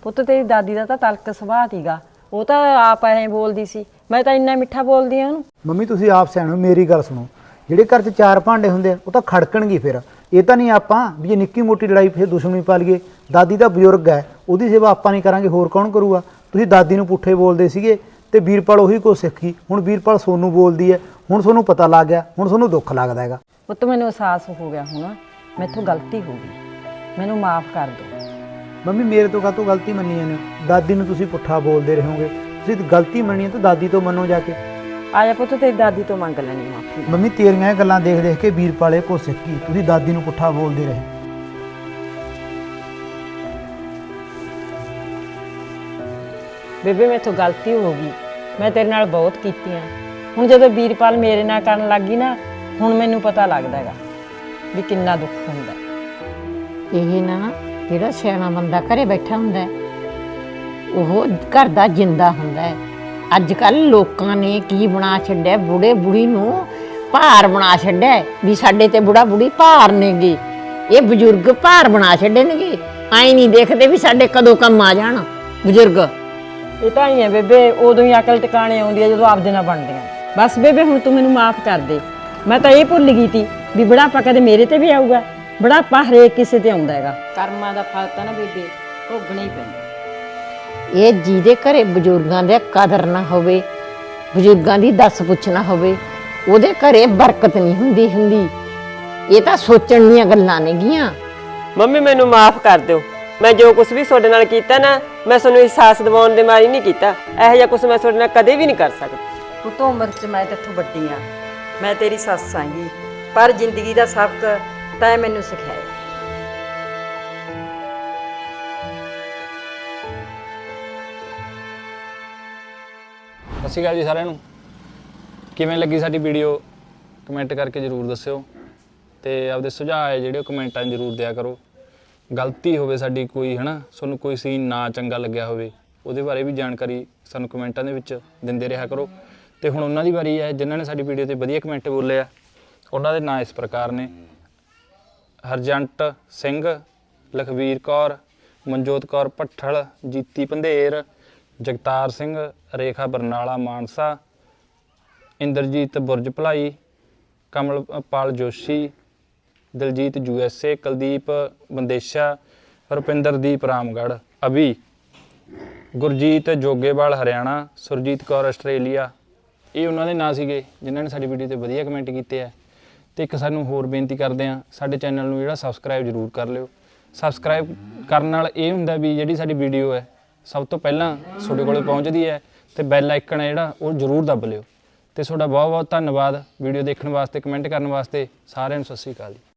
ਪੁੱਤ ਤੇਰੀ ਦਾਦੀ ਦਾ ਤਾਂ ਤਲਕ ਸੁਭਾਅ ਸੀਗਾ। ਉਹ ਤਾਂ ਆਪ ਐਂ ਬੋਲਦੀ ਸੀ। ਮੈਂ ਤਾਂ ਇੰਨਾ ਮਿੱਠਾ ਬੋਲਦੀ ਆ ਉਹਨੂੰ। ਮੰਮੀ ਤੁਸੀਂ ਆਪ ਸਿਆਣੋ ਮੇਰੀ ਗੱਲ ਸੁਣੋ। ਜਿਹੜੇ ਘਰ 'ਚ ਚਾਰ ਭਾਂਡੇ ਹੁੰਦੇ ਆ ਉਹ ਤਾਂ ਖੜਕਣਗੇ ਫਿਰ। ਇਹ ਤਾਂ ਨਹੀਂ ਆਪਾਂ ਵੀ ਜੇ ਨਿੱਕੀ ਮੋਟੀ ਲੜਾਈ ਫਿਰ ਦੁਸ਼ਮਣੀ ਪਾ ਲਈਏ। ਦਾਦੀ ਦਾ ਬਜ਼ੁਰਗ ਹੈ ਉਹਦੀ ਸੇਵਾ ਆਪਾਂ ਨਹੀਂ ਕਰਾਂਗੇ ਹੋਰ ਕੌਣ ਕਰੂਗਾ? ਤੁਸੀਂ ਦਾਦੀ ਨੂੰ ਪੁੱਠੇ ਬੋਲਦੇ ਸੀਗੇ ਤੇ ਵੀਰਪਾਲ ਉਹੀ ਕੋ ਸਿੱਖੀ। ਹੁਣ ਵੀਰਪਾਲ ਸੋਨੂੰ ਬੋਲਦੀ ਹੈ ਹੁਣ ਤੁਹਾਨੂੰ ਪਤਾ ਲੱਗ ਗਿਆ ਹੁਣ ਤੁਹਾਨੂੰ ਦੁੱਖ ਲੱਗਦਾ ਹੈਗਾ। ਪੁੱਤ ਮੈਨੂੰ ਅਹਿਸਾਸ ਹੋ ਗਿਆ ਹੁਣ। ਮੈਥੋਂ ਗਲਤੀ ਹੋ ਗਈ। ਮੈਨੂੰ ਮਾਫ ਕਰ ਦਿਓ। ਮੰਮੀ ਮੇਰੇ ਤੋਂ ਕਾਹਤੋਂ ਗਲਤੀ ਮੰਨੀ ਹੋ ਦਾਦੀ ਨੂੰ ਤੁਸੀਂ ਪੁੱਠਾ ਬੋਲਦੇ ਰਹੋਗੇ। ਤੁਸੀਂ ਗਲਤੀ ਮੰਨੀ ਹੈ ਤਾਂ ਦਾਦੀ ਤੋਂ ਮੰਨੋ ਜਾ ਕੇ। ਆ ਜਾ ਪੁੱਤ ਤੇਰੀ ਦਾਦੀ ਤੋਂ ਮੰਗ ਲੈਣੀ ਮਾਫੀ। ਮੰਮੀ ਤੇਰੀਆਂ ਇਹ ਗੱਲਾਂ ਦੇਖ ਦੇਖ ਕੇ ਵੀਰਪਾਲੇ ਕੋ? ਸਿੱਖੀ ਤੁਸੀਂ ਦਾਦੀ ਨੂੰ ਪੁੱਠਾ ਬੋਲਦੇ ਰਹੇ। ਬੇਬੇ ਮੇਥੋਂ ਗਲਤੀ ਹੋ ਗਈ। ਮੈਂ ਤੇਰੇ ਨਾਲ ਬਹੁਤ ਕੀਤੀਆਂ ਹੁਣ ਜਦੋਂ ਵੀਰਪਾਲ ਮੇਰੇ ਨਾਲ ਕਰਨ ਲੱਗ ਗਈ ਨਾ ਹੁਣ ਮੈਨੂੰ ਪਤਾ ਲੱਗਦਾ ਹੈਗਾ ਵੀ ਕਿੰਨਾ ਦੁੱਖ ਹੁੰਦਾ। ਇਹ ਨਾ ਜਿਹੜਾ ਸਿਆਣਾ ਬੰਦਾ ਘਰੇ ਬੈਠਾ ਹੁੰਦਾ ਹੈ, ਉਹ ਘਰ ਦਾ ਜਿੰਦਾ ਹੁੰਦਾ ਹੈ। ਅੱਜ ਕੱਲ ਲੋਕਾਂ ਨੇ ਕੀ ਬਣਾ ਛੱਡਿਆ? ਬੁੜੇ ਬੁੜੀ ਨੂੰ ਭਾਰ ਬਣਾ ਛੱਡਿਆ ਵੀ ਸਾਡੇ ਤੇ ਬੁੜਾ ਬੁੜੀ ਭਾਰ ਨੇਗੇ। ਇਹ ਬਜ਼ੁਰਗ ਭਾਰ ਬਣਾ ਛੱਡੇ ਨੇਗੇ। ਆਈ ਨਹੀਂ ਦੇਖਦੇ ਵੀ ਸਾਡੇ ਕਦੋਂ ਕੰਮ ਆ ਜਾਣ। ਬਜ਼ੁਰਗ। ਇਹ ਤਾਂ ਹੀ ਹੈ ਬੇਬੇ ਉਦੋਂ ਹੀ ਅਕਲ ਟਿਕਾਣੇ ਆਉਂਦੀ ਹੈ ਜਦੋਂ ਆਪਦੇ ਨਾਲ ਬਣਦੀਆਂ। ਬਸ ਬੇਬੇ ਹੁਣ ਤੂੰ ਮੈਨੂੰ ਮਾਫ ਕਰ ਦੇ। ਮੈਂ ਤਾਂ ਇਹ ਭੁੱਲ ਗਈ ਤੀ ਵੀ ਬੁਢਾਪਾ ਕਦੇ ਮੇਰੇ ਤੇ ਵੀ ਆਊਗਾ। ਬੁਢਾਪਾ ਹਰੇਕ ਕਿਸੇ ਤੇ ਆਉਂਦਾ ਹੈਗਾ। ਕਰਮਾਂ ਦਾ ਫਲ ਤਾਂ ਨਾ ਬੇਬੇ ਭੋਗਣਾ ਹੀ ਪੈਂਦਾ। ਇਹ ਜਿਹਦੇ ਘਰੇ ਬਜ਼ੁਰਗਾਂ ਦੇ ਕਦਰ ਨਾ ਹੋਵੇ ਬਜ਼ੁਰਗਾਂ ਦੀ ਦੱਸ ਪੁੱਛ ਨਾ ਹੋਵੇ ਉਹਦੇ ਘਰੇ ਬਰਕਤ ਨਹੀਂ ਹੁੰਦੀ ਹੁੰਦੀ। ਇਹ ਤਾਂ ਸੋਚਣ ਦੀਆਂ ਗੱਲਾਂ ਨੇਗੀਆਂ ਮੰਮੀ ਮੈਨੂੰ ਮਾਫ ਕਰ ਦਿਓ। ਮੈਂ ਜੋ ਕੁਝ ਵੀ ਤੁਹਾਡੇ ਨਾਲ ਕੀਤਾ ਨਾ ਮੈਂ ਤੁਹਾਨੂੰ ਅਹਿਸਾਸ ਦਿਵਾਉਣ ਦੇ ਮਾਰੀ ਨਹੀਂ ਕੀਤਾ। ਇਹੋ ਜਿਹਾ ਕੁਝ ਮੈਂ ਤੁਹਾਡੇ ਨਾਲ ਕਦੇ ਵੀ ਨਹੀਂ ਕਰ ਸਕਦੀ। ਪੁੱਤ ਉਮਰ 'ਚ ਮੈਂ ਤੇਥੋਂ ਵੱਡੀ ਆ। ਮੈਂ ਤੇਰੀ ਸੱਸ ਆਂਗੀ ਪਰ ਜ਼ਿੰਦਗੀ ਦਾ ਸਬਕ ਤੈਂ ਮੈਨੂੰ ਸਿਖਾਇਆ। ਸਤਿ ਸ਼੍ਰੀ ਅਕਾਲ ਜੀ ਸਾਰਿਆਂ ਨੂੰ। ਕਿਵੇਂ ਲੱਗੀ ਸਾਡੀ ਵੀਡੀਓ? ਕਮੈਂਟ ਕਰਕੇ ਜਰੂਰ ਦੱਸਿਓ। ਤੇ ਆਪਦੇ ਸੁਝਾਅ ਹੈ ਜਿਹੜੇ ਉਹ ਕਮੈਂਟਾਂ ਜਰੂਰ ਦਿਆ ਕਰੋ। ਗਲਤੀ ਹੋਵੇ ਸਾਡੀ ਕੋਈ, ਹਨਾ? ਤੁਹਾਨੂੰ ਕੋਈ ਸੀਨ ਨਾ ਚੰਗਾ ਲੱਗਿਆ ਹੋਵੇ, ਉਹਦੇ ਬਾਰੇ ਵੀ ਜਾਣਕਾਰੀ ਸਾਨੂੰ ਕਮੈਂਟਾਂ ਦੇ ਵਿੱਚ ਦਿੰਦੇ ਰਿਹਾ ਕਰੋ। ਤੇ ਹੁਣ ਉਹਨਾਂ ਦੀ ਵਾਰੀ ਹੈ, ਜਿਨ੍ਹਾਂ ਨੇ ਸਾਡੀ ਵੀਡੀਓ ਤੇ ਵਧੀਆ ਕਮੈਂਟ ਬੋਲੇ ਆ, ਉਹਨਾਂ ਦੇ ਨਾਂ ਇਸ ਪ੍ਰਕਾਰ ਨੇ। ਹਰਜੰਟ ਸਿੰਘ, ਲਖਵੀਰ ਕੌਰ, ਮਨਜੋਤ ਕੌਰ ਭੱਠਲ, ਜੀਤੀ ਪੰਧੇਰ ਜਗਤਾਰ ਸਿੰਘ, ਰੇਖਾ ਬਰਨਾਲਾ, ਮਾਨਸਾ, ਇੰਦਰਜੀਤ ਬੁਰਜ ਭਲਾਈ ਕਮਲਪਾਲ ਜੋਸ਼ੀ, ਦਲਜੀਤ ਯੂਐਸਏ ਕੁਲਦੀਪ ਬੰਦੇਸ਼ਾ, ਰੁਪਿੰਦਰਦੀਪ ਰਾਮਗੜ੍ਹ, ਅਭੀ, ਗੁਰਜੀਤ ਜੋਗੇਵਾਲ, ਹਰਿਆਣਾ, ਸੁਰਜੀਤ ਕੌਰ, ਆਸਟ੍ਰੇਲੀਆ। ਇਹ ਉਹਨਾਂ ਦੇ ਨਾਂ ਸੀਗੇ, ਜਿਨ੍ਹਾਂ ਨੇ ਸਾਡੀ ਵੀਡੀਓ ਤੇ ਵਧੀਆ ਕਮੈਂਟ ਕੀਤੇ ਆ। ਤੇ ਇੱਕ ਸਾਨੂੰ ਹੋਰ ਬੇਨਤੀ ਕਰਦੇ ਆ ਸਾਡੇ ਚੈਨਲ ਨੂੰ ਜਿਹੜਾ ਸਬਸਕ੍ਰਾਈਬ ਜ਼ਰੂਰ ਕਰ ਲਿਓ। ਸਬਸਕ੍ਰਾਈਬ ਕਰਨ ਨਾਲ ਇਹ ਹੁੰਦਾ ਵੀ ਜਿਹੜੀ ਸਾਡੀ ਵੀਡੀਓ ਹੈ ਸਭ ਤੋਂ ਪਹਿਲਾਂ ਤੁਹਾਡੇ ਕੋਲੇ ਪਹੁੰਚਦੀ ਹੈ ਤੇ ਬੈਲ ਆਈਕਨ ਹੈ ਜਿਹੜਾ, ਉਹ ਜ਼ਰੂਰ ਦੱਬ ਲਿਓ। ਤੇ ਤੁਹਾਡਾ ਬਹੁਤ ਬਹੁਤ ਧੰਨਵਾਦ ਵੀਡੀਓ ਦੇਖਣ ਵਾਸਤੇ ਕਮੈਂਟ ਕਰਨ ਵਾਸਤੇ, ਸਾਰਿਆਂ ਨੂੰ ਸਤਿ ਸ਼੍ਰੀ ਅਕਾਲ ਜੀ।